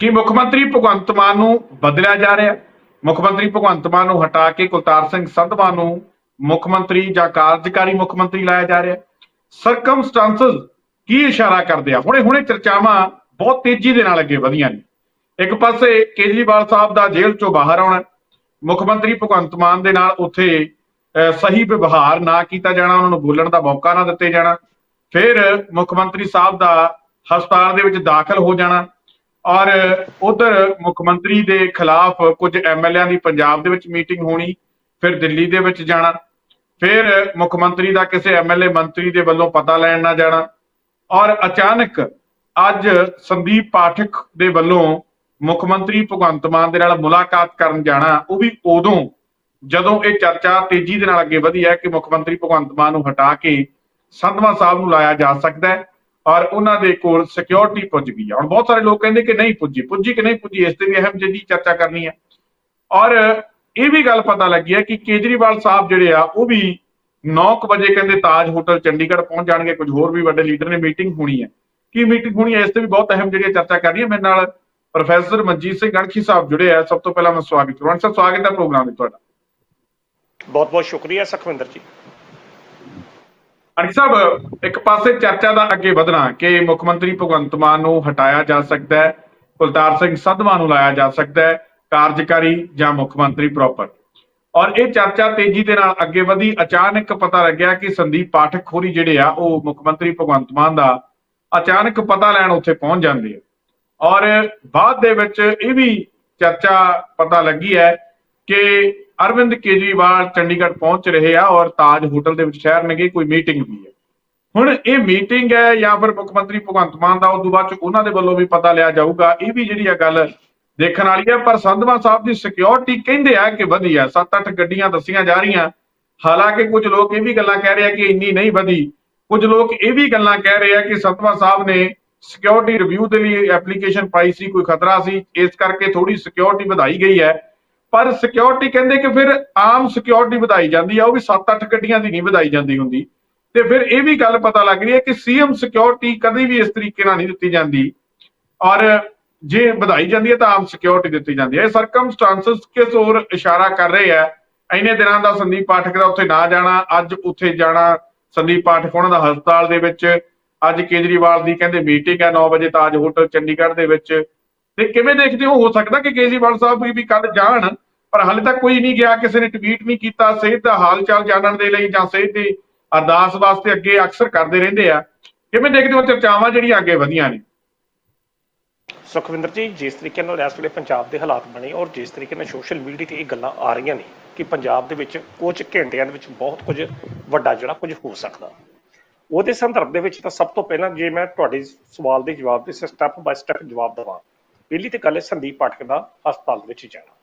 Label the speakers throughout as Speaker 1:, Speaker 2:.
Speaker 1: ਕਿ ਮੁੱਖ ਮੰਤਰੀ ਭਗਵੰਤ ਮਾਨ ਨੂੰ ਬਦਲਿਆ ਜਾ ਰਿਹਾ? ਮੁੱਖ ਮੰਤਰੀ ਭਗਵੰਤ ਮਾਨ ਨੂੰ ਹਟਾ ਕੇ ਕੁਲਤਾਰ ਸਿੰਘ ਸੰਧਵਾ ਨੂੰ ਮੁੱਖ ਮੰਤਰੀ ਜਾਂ ਕਾਰਜਕਾਰੀ ਮੁੱਖ ਮੰਤਰੀ ਲਾਇਆ ਜਾ ਰਿਹਾ? ਹੈ ਸਰਕਮਸਟੈਂਸਸ ਕੀ ਇਸ਼ਾਰਾ ਕਰਦੇ ਆ? ਹੁਣੇ ਹੁਣੇ ਚਰਚਾਵਾਂ ਬਹੁਤ ਤੇਜ਼ੀ ਦੇ ਨਾਲ ਅੱਗੇ ਵਧੀਆਂ ਨੇ। ਇੱਕ ਪਾਸੇ ਕੇਜਰੀਵਾਲ ਸਾਹਿਬ ਦਾ ਜੇਲ੍ਹ ਚੋਂ ਬਾਹਰ ਆਉਣਾ, ਮੁੱਖ ਮੰਤਰੀ ਭਗਵੰਤ ਮਾਨ ਦੇ ਨਾਲ ਉੱਥੇ ਸਹੀ ਵਿਵਹਾਰ ਨਾ ਕੀਤਾ ਜਾਣਾ, ਉਹਨਾਂ ਨੂੰ ਬੋਲਣ ਦਾ ਮੌਕਾ ਨਾ ਦਿੱਤੇ ਜਾਣਾ, ਫਿਰ ਮੁੱਖ ਮੰਤਰੀ ਸਾਹਿਬ ਦਾ ਹਸਪਤਾਲ ਦੇ ਵਿੱਚ ਦਾਖਲ ਹੋ ਜਾਣਾ ਔਰ ਉਧਰ ਮੁੱਖ ਮੰਤਰੀ ਦੇ ਖਿਲਾਫ ਕੁਝ ਐਮਐਲਏਆਂ ਦੀ ਪੰਜਾਬ ਦੇ ਵਿੱਚ ਮੀਟਿੰਗ ਹੋਣੀ, ਫਿਰ ਦਿੱਲੀ ਦੇ ਵਿੱਚ ਜਾਣਾ, ਫਿਰ ਮੁੱਖ ਮੰਤਰੀ ਦਾ ਕਿਸੇ ਐਮਐਲਏ ਮੰਤਰੀ ਦੇ ਵੱਲੋਂ ਪਤਾ ਲੈਣ ਨਾ ਜਾਣਾ ਔਰ ਅਚਾਨਕ ਅੱਜ ਸੰਦੀਪ ਪਾਠਕ ਦੇ ਵੱਲੋਂ ਮੁੱਖ ਮੰਤਰੀ ਭਗਵੰਤ ਮਾਨ ਦੇ ਨਾਲ ਮੁਲਾਕਾਤ ਕਰਨ ਜਾਣਾ, ਉਹ ਵੀ ਉਦੋਂ ਜਦੋਂ ਇਹ ਚਰਚਾ ਤੇਜ਼ੀ ਦੇ ਨਾਲ ਅੱਗੇ ਵਧੀ ਹੈ ਕਿ ਮੁੱਖ ਮੰਤਰੀ ਭਗਵੰਤ ਮਾਨ ਨੂੰ ਹਟਾ ਕੇ ਸੰਧਵਾ ਸਾਹਿਬ ਨੂੰ ਲਾਇਆ ਜਾ ਸਕਦਾ ਹੈ। ਔਰ ਉਹਨਾਂ ਦੇ ਕੋਲ ਸਿਕਿਉਰਿਟੀ ਪੁੱਜ ਗਈ ਹੈ ਹੁਣ ਬਹੁਤ ਸਾਰੇ ਲੋਕ ਕਹਿੰਦੇ ਕਿ ਨਹੀਂ ਪੁੱਜੀ ਪੁੱਜੀ ਕਿ ਨਹੀਂ ਪੁੱਜੀ, ਇਸ ਤੇ ਵੀ ਅਹਿਮ ਜਿਹੀ ਚਰਚਾ ਕਰਨੀ ਹੈ ਔਰ ਇਹ ਵੀ ਗੱਲ ਪਤਾ ਲੱਗੀ ਹੈ ਕਿ ਕੇਜਰੀਵਾਲ ਸਾਹਿਬ ਜਿਹੜੇ ਆ, ਉਹ ਵੀ 9 ਵਜੇ ਕਹਿੰਦੇ ਤਾਜ ਹੋਟਲ ਚੰਡੀਗੜ੍ਹ ਪਹੁੰਚ ਜਾਣਗੇ। ਕੁਝ ਹੋਰ ਵੀ ਵੱਡੇ ਲੀਡਰ ਨੇ ਮੀਟਿੰਗ ਹੋਣੀ ਹੈ ਕੀ ਮੀਟਿੰਗ ਹੋਣੀ ਹੈ ਇਸ ਤੇ ਵੀ ਬਹੁਤ ਅਹਿਮ ਜਿਹੜੀ ਚਰਚਾ ਕਰਨੀ ਹੈ ਮੇਰੇ ਨਾਲ ਪ੍ਰੋਫੈਸਰ ਮਨਜੀਤ ਸਿੰਘ ਗਣਖੀ ਸਾਹਿਬ ਜੁੜੇ ਆ। ਸਭ ਤੋਂ ਪਹਿਲਾਂ ਮੈਂ ਸਵਾਗਤ ਕਰਾਂ। ਸਰ ਸਵਾਗਤ ਹੈ ਪ੍ਰੋਗਰਾਮ ਵਿੱਚ ਤੁਹਾਡਾ।
Speaker 2: ਬਹੁਤ ਬਹੁਤ ਸ਼ੁਕਰੀਆ ਸੁਖਵਿੰਦਰ ਜੀ।
Speaker 1: ਅਨਿਕ ਸਾਹਿਬ, ਇੱਕ ਪਾਸੇ ਚਰਚਾ ਦਾ ਅੱਗੇ ਵਧਣਾ ਕਿ ਮੁੱਖ ਮੰਤਰੀ ਭਗਵੰਤ ਮਾਨ ਨੂੰ ਹਟਾਇਆ ਜਾ ਸਕਦਾ ਹੈ, ਕੁਲਤਾਰ ਸਿੰਘ ਸੰਧਵਾ ਨੂੰ ਲਾਇਆ ਜਾ ਸਕਦਾ ਹੈ, ਕਾਰਜਕਾਰੀ ਜਾਂ ਮੁੱਖ ਮੰਤਰੀ ਪ੍ਰੋਪਰ ਔਰ ਇਹ ਚਰਚਾ ਤੇਜ਼ੀ ਦੇ ਨਾਲ ਅੱਗੇ ਵਧੀ, ਅਚਾਨਕ ਪਤਾ ਲੱਗਿਆ ਕਿ ਸੰਦੀਪ ਪਾਠਕ ਖੋਰੀ ਜਿਹੜੇ ਆ, ਉਹ ਮੁੱਖ ਮੰਤਰੀ ਭਗਵੰਤ ਮਾਨ ਦਾ ਅਚਾਨਕ ਪਤਾ ਲੈਣ ਉੱਥੇ ਪਹੁੰਚ ਜਾਂਦੇ ਆ। ਔਰ ਬਾਅਦ ਦੇ ਵਿੱਚ ਇਹ ਵੀ ਚਰਚਾ ਪਤਾ ਲੱਗੀ ਹੈ ਕਿ ਅਰਵਿੰਦ ਕੇਜਰੀਵਾਲ ਚੰਡੀਗੜ੍ਹ ਪਹੁੰਚ ਰਹੇ ਆ ਔਰ ਤਾਜ ਹੋਟਲ ਦੇ ਵਿੱਚ ਸ਼ਹਿਰ ਨੇਗੇ ਕੋਈ ਮੀਟਿੰਗ ਵੀ ਹੈ। ਹੁਣ ਇਹ ਮੀਟਿੰਗ ਹੈ ਜਾਂ ਫਿਰ ਮੁੱਖ ਮੰਤਰੀ ਭਗਵੰਤ ਮਾਨ ਦਾ ਉਸ ਤੋਂ ਬਾਅਦ ਚ ਉਹਨਾਂ ਦੇ ਵੱਲੋਂ ਵੀ ਪਤਾ ਲਿਆ ਜਾਊਗਾ। ਇਹ ਵੀ ਜਿਹੜੀ ਆ ਗੱਲ ਦੇਖਣ ਵਾਲੀ ਹੈ, ਪਰ ਸੰਧਵਾ ਸਾਹਿਬ ਦੀ ਸਿਕਿਉਰਿਟੀ ਕਹਿੰਦੇ ਆ ਕਿ ਵਧੀ ਆ 7-8 ਗੱਡੀਆਂ ਦੱਸੀਆਂ ਜਾ ਰਹੀਆਂ। ਹਾਲਾਂਕਿ ਕੁਝ ਲੋਕ ਇਹ ਵੀ ਗੱਲਾਂ ਕਹਿ ਰਹੇ ਆ ਕਿ ਇੰਨੀ ਨਹੀਂ ਵਧੀ। ਕੁਝ ਲੋਕ ਇਹ ਵੀ ਗੱਲਾਂ ਕਹਿ ਰਹੇ ਆ ਕਿ ਸੰਧਵਾ ਸਾਹਿਬ ਨੇ ਸਿਕਿਉਰਿਟੀ ਰਿਵਿਊ ਦੇ ਲਈ ਐਪਲੀਕੇਸ਼ਨ ਪਾਈ ਸੀ, ਕੋਈ ਖਤਰਾ ਸੀ। ਇਸ ਕਰਕੇ ਥੋੜੀ ਸਿਕਿਉਰਿਟੀ ਵਧਾਈ ਗਈ ਹੈ। ਪਰ ਸਿਕਿਉਰਿਟੀ ਕਹਿੰਦੇ ਕਿ ਫਿਰ ਆਮ ਸਿਕਿਉਰਿਟੀ ਵਧਾਈ ਜਾਂਦੀ ਆ, ਉਹ ਵੀ 7-8 ਗੱਡੀਆਂ ਦੀ ਨਹੀਂ ਵਧਾਈ ਜਾਂਦੀ ਹੁੰਦੀ। ਤੇ ਫਿਰ ਇਹ ਵੀ ਗੱਲ ਪਤਾ ਲੱਗ ਰਹੀ ਹੈ ਕਿ ਸੀਐਮ ਸਿਕਿਉਰਿਟੀ ਕਦੇ ਵੀ ਇਸ ਤਰੀਕੇ ਨਾਲ ਨਹੀਂ ਦਿੱਤੀ ਜਾਂਦੀ। ਔਰ ਜੇ ਵਧਾਈ ਜਾਂਦੀ ਹੈ ਤਾਂ ਆਮ ਸਿਕਿਉਰਿਟੀ ਦਿੱਤੀ ਜਾਂਦੀ ਹੈ। ਇਹ ਸਰਕਮਸਟੈਂਸਸ ਕਿਸ ਹੋਰ ਇਸ਼ਾਰਾ ਕਰ ਰਹੇ ਆ ਇੰਨੇ ਦਿਨਾਂ ਦਾ ਸੰਦੀਪ ਪਾਠਕ ਦਾ ਉੱਥੇ ਨਾ ਜਾਣਾ, ਅੱਜ ਉੱਥੇ ਜਾਣਾ, ਸੰਦੀਪ ਪਾਠਕ ਉਹਨਾਂ ਦਾ ਹਸਪਤਾਲ ਦੇ ਵਿੱਚ, ਅੱਜ ਕੇਜਰੀਵਾਲ ਦੀ ਕਹਿੰਦੇ ਮੀਟਿੰਗ ਹੈ 9 ਵਜੇ ਤਾਜ ਹੋਟਲ ਚੰਡੀਗੜ੍ਹ ਦੇ ਵਿੱਚ। ਤੇ ਕਿਵੇਂ ਦੇਖਦੇ ਹੋ? ਹੋ ਸਕਦਾ ਕਿ ਕੇਜਰੀਵਾਲ ਸਾਹਿਬ ਵੀ- ਵੀ ਕੱਲ ਜਾਣ, ਪਰ ਹਾਲੇ ਤੱਕ ਕੋਈ ਨਹੀਂ ਗਿਆ, ਕਿਸੇ ਨੇ ਟਵੀਟ ਨਹੀਂ ਕੀਤਾ, ਸਿਹਤ ਦਾ ਹਾਲ ਚਾਲ ਜਾਣਨ ਦੇ ਲਈ ਜਾਂ ਸਿਹਤ ਦੀ ਅਰਦਾਸ ਵਾਸਤੇ ਅੱਗੇ ਅਕਸਰ ਕਰਦੇ ਰਹਿੰਦੇ ਆ। ਕਿਵੇਂ ਦੇਖਦੇ ਹੋ? ਚਰਚਾਵਾਂ ਜਿਹੜੀਆਂ ਅੱਗੇ ਵਧੀਆਂ ਨੇ।
Speaker 2: ਸੁਖਵਿੰਦਰ ਜੀ, ਜਿਸ ਤਰੀਕੇ ਨਾਲ ਇਸ ਵੇਲੇ ਪੰਜਾਬ ਦੇ ਹਾਲਾਤ ਬਣੇ ਔਰ ਜਿਸ ਤਰੀਕੇ ਨਾਲ ਸੋਸ਼ਲ ਮੀਡੀਆ ਤੇ ਇਹ ਗੱਲਾਂ ਆ ਰਹੀਆਂ ਨੇ ਕਿ ਪੰਜਾਬ ਦੇ ਵਿੱਚ ਕੁਝ ਘੰਟਿਆਂ ਦੇ ਵਿੱਚ ਬਹੁਤ ਕੁਝ ਵੱਡਾ ਜਿਹੜਾ ਕੁਝ ਹੋ ਸਕਦਾ। ਉਹਦੇ ਸੰਦਰਭ ਦੇ ਵਿੱਚ ਤਾਂ ਸਭ ਤੋਂ ਪਹਿਲਾਂ ਜੇ ਮੈਂ ਤੁਹਾਡੇ ਸਵਾਲ ਦੇ ਜਵਾਬ ਦੇ ਸਟੈਪ ਬਾਈ ਸਟੈਪ ਜਵਾਬ ਦਵਾਂ ਪਹਿਲੀ ਤੇ ਗੱਲ ਹੈ ਸੰਦੀਪ ਪਾਠਕ ਦਾ ਹਸਪਤਾਲ ਵਿੱਚ ਜਾਣਾ।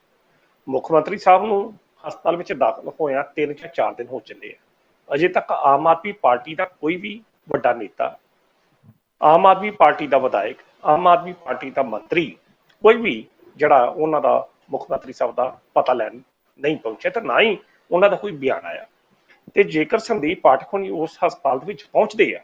Speaker 2: ਮੁੱਖ ਮੰਤਰੀ ਸਾਹਿਬ ਨੂੰ ਹਸਪਤਾਲ ਵਿੱਚ ਦਾਖਲ ਹੋਇਆ 3 ਜਾਂ 4 ਦਿਨ ਹੋ ਚੱਲੇ ਆ। ਅਜੇ ਤੱਕ ਆਮ ਆਦਮੀ ਪਾਰਟੀ ਦਾ ਕੋਈ ਵੀ ਵੱਡਾ ਨੇਤਾ, ਆਮ ਆਦਮੀ ਪਾਰਟੀ ਦਾ ਵਿਧਾਇਕ, ਆਮ ਆਦਮੀ ਪਾਰਟੀ ਦਾ ਮੰਤਰੀ ਕੋਈ ਵੀ ਜਿਹੜਾ ਉਹਨਾਂ ਦਾ ਮੁੱਖ ਮੰਤਰੀ ਸਾਹਿਬ ਦਾ ਪਤਾ ਲੈਣ ਨਹੀਂ ਪਹੁੰਚਿਆ ਤੇ ਨਾ ਹੀ ਉਹਨਾਂ ਦਾ ਕੋਈ ਬਿਆਨ ਆਇਆ। ਤੇ ਜੇਕਰ ਸੰਦੀਪ ਪਾਠਕ ਹੋਣੀ ਉਸ ਹਸਪਤਾਲ ਵਿੱਚ ਪਹੁੰਚਦੇ ਆ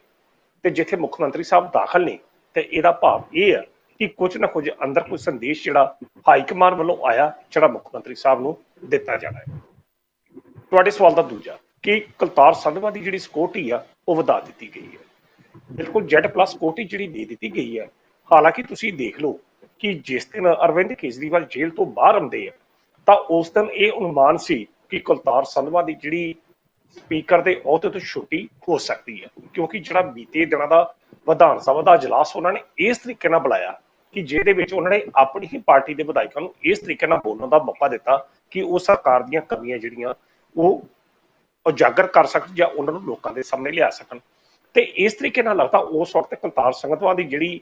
Speaker 2: ਤੇ ਜਿੱਥੇ ਮੁੱਖ ਮੰਤਰੀ ਸਾਹਿਬ ਦਾਖਲ ਨੇ ਤੇ ਇਹਦਾ ਭਾਵ ਇਹ ਆ ਕਿ ਕੁਝ ਨਾ ਕੁਝ ਅੰਦਰ ਕੋਈ ਸੰਦੇਸ਼ ਜਿਹੜਾ ਹਾਈ ਕਮਾਂਡ ਵੱਲੋਂ ਆਇਆ ਜਿਹੜਾ ਮੁੱਖ ਮੰਤਰੀ ਸਾਹਿਬ ਨੂੰ ਦਿੱਤਾ ਜਾਣਾ ਹੈ ਤੁਹਾਡੇ ਸਵਾਲ ਦਾ ਦੂਜਾ ਕਿ ਕੁਲਤਾਰ ਸੰਧਵਾ ਦੀ ਜਿਹੜੀ ਸਿਕਿਉਰਿਟੀ ਆ ਉਹ ਵਧਾ ਦਿੱਤੀ ਗਈ ਹੈ ਬਿਲਕੁਲ ਜੈਡ ਪਲੱਸ ਕੋਟੀ ਜਿਹੜੀ ਦੇ ਦਿੱਤੀ ਗਈ ਹੈ ਹਾਲਾਂਕਿ ਤੁਸੀਂ ਦੇਖ ਲਓ ਕਿ ਜਿਸ ਦਿਨ ਅਰਵਿੰਦ ਕੇਜਰੀਵਾਲ ਜੇਲ੍ਹ ਤੋਂ ਬਾਹਰ ਆਉਂਦੇ ਆ ਤਾਂ ਉਸ ਦਿਨ ਇਹ ਅਨੁਮਾਨ ਸੀ ਕਿ ਕੁਲਤਾਰ ਸੰਧਵਾ ਦੀ ਜਿਹੜੀ ਸਪੀਕਰ ਦੇ ਅਹੁਦੇ ਤੋਂ ਛੁੱਟੀ ਹੋ ਸਕਦੀ ਹੈ ਕਿਉਂਕਿ ਜਿਹੜਾ ਬੀਤੇ ਦਿਨਾਂ ਦਾ ਵਿਧਾਨ ਸਭਾ ਦਾ اجلاس ਉਹਨਾਂ ਨੇ ਇਸ ਤਰੀਕੇ ਨਾਲ ਬੁਲਾਇਆ ਕਿ ਜਿਹਦੇ ਵਿੱਚ ਉਹਨਾਂ ਨੇ ਆਪਣੀ ਹੀ ਪਾਰਟੀ ਦੇ ਵਿਧਾਇਕਾਂ ਨੂੰ ਇਸ ਤਰੀਕੇ ਨਾਲ ਬੋਲਣ ਦਾ ਮੌਕਾ ਦਿੱਤਾ ਕਿ ਉਹ ਸਰਕਾਰ ਦੀਆਂ ਕਮੀਆਂ ਜਿਹੜੀਆਂ ਉਹ ਉਜਾਗਰ ਕਰ ਸਕਣ ਜਾਂ ਉਹਨਾਂ ਨੂੰ ਲੋਕਾਂ ਦੇ ਸਾਹਮਣੇ ਲਿਆ ਸਕਣ। ਤੇ ਇਸ ਤਰੀਕੇ ਨਾਲ ਲੱਗਦਾ ਉਸ ਵਕਤ ਕੁਲਤਾਰ ਸੰਗਤਵਾ ਦੀ ਜਿਹੜੀ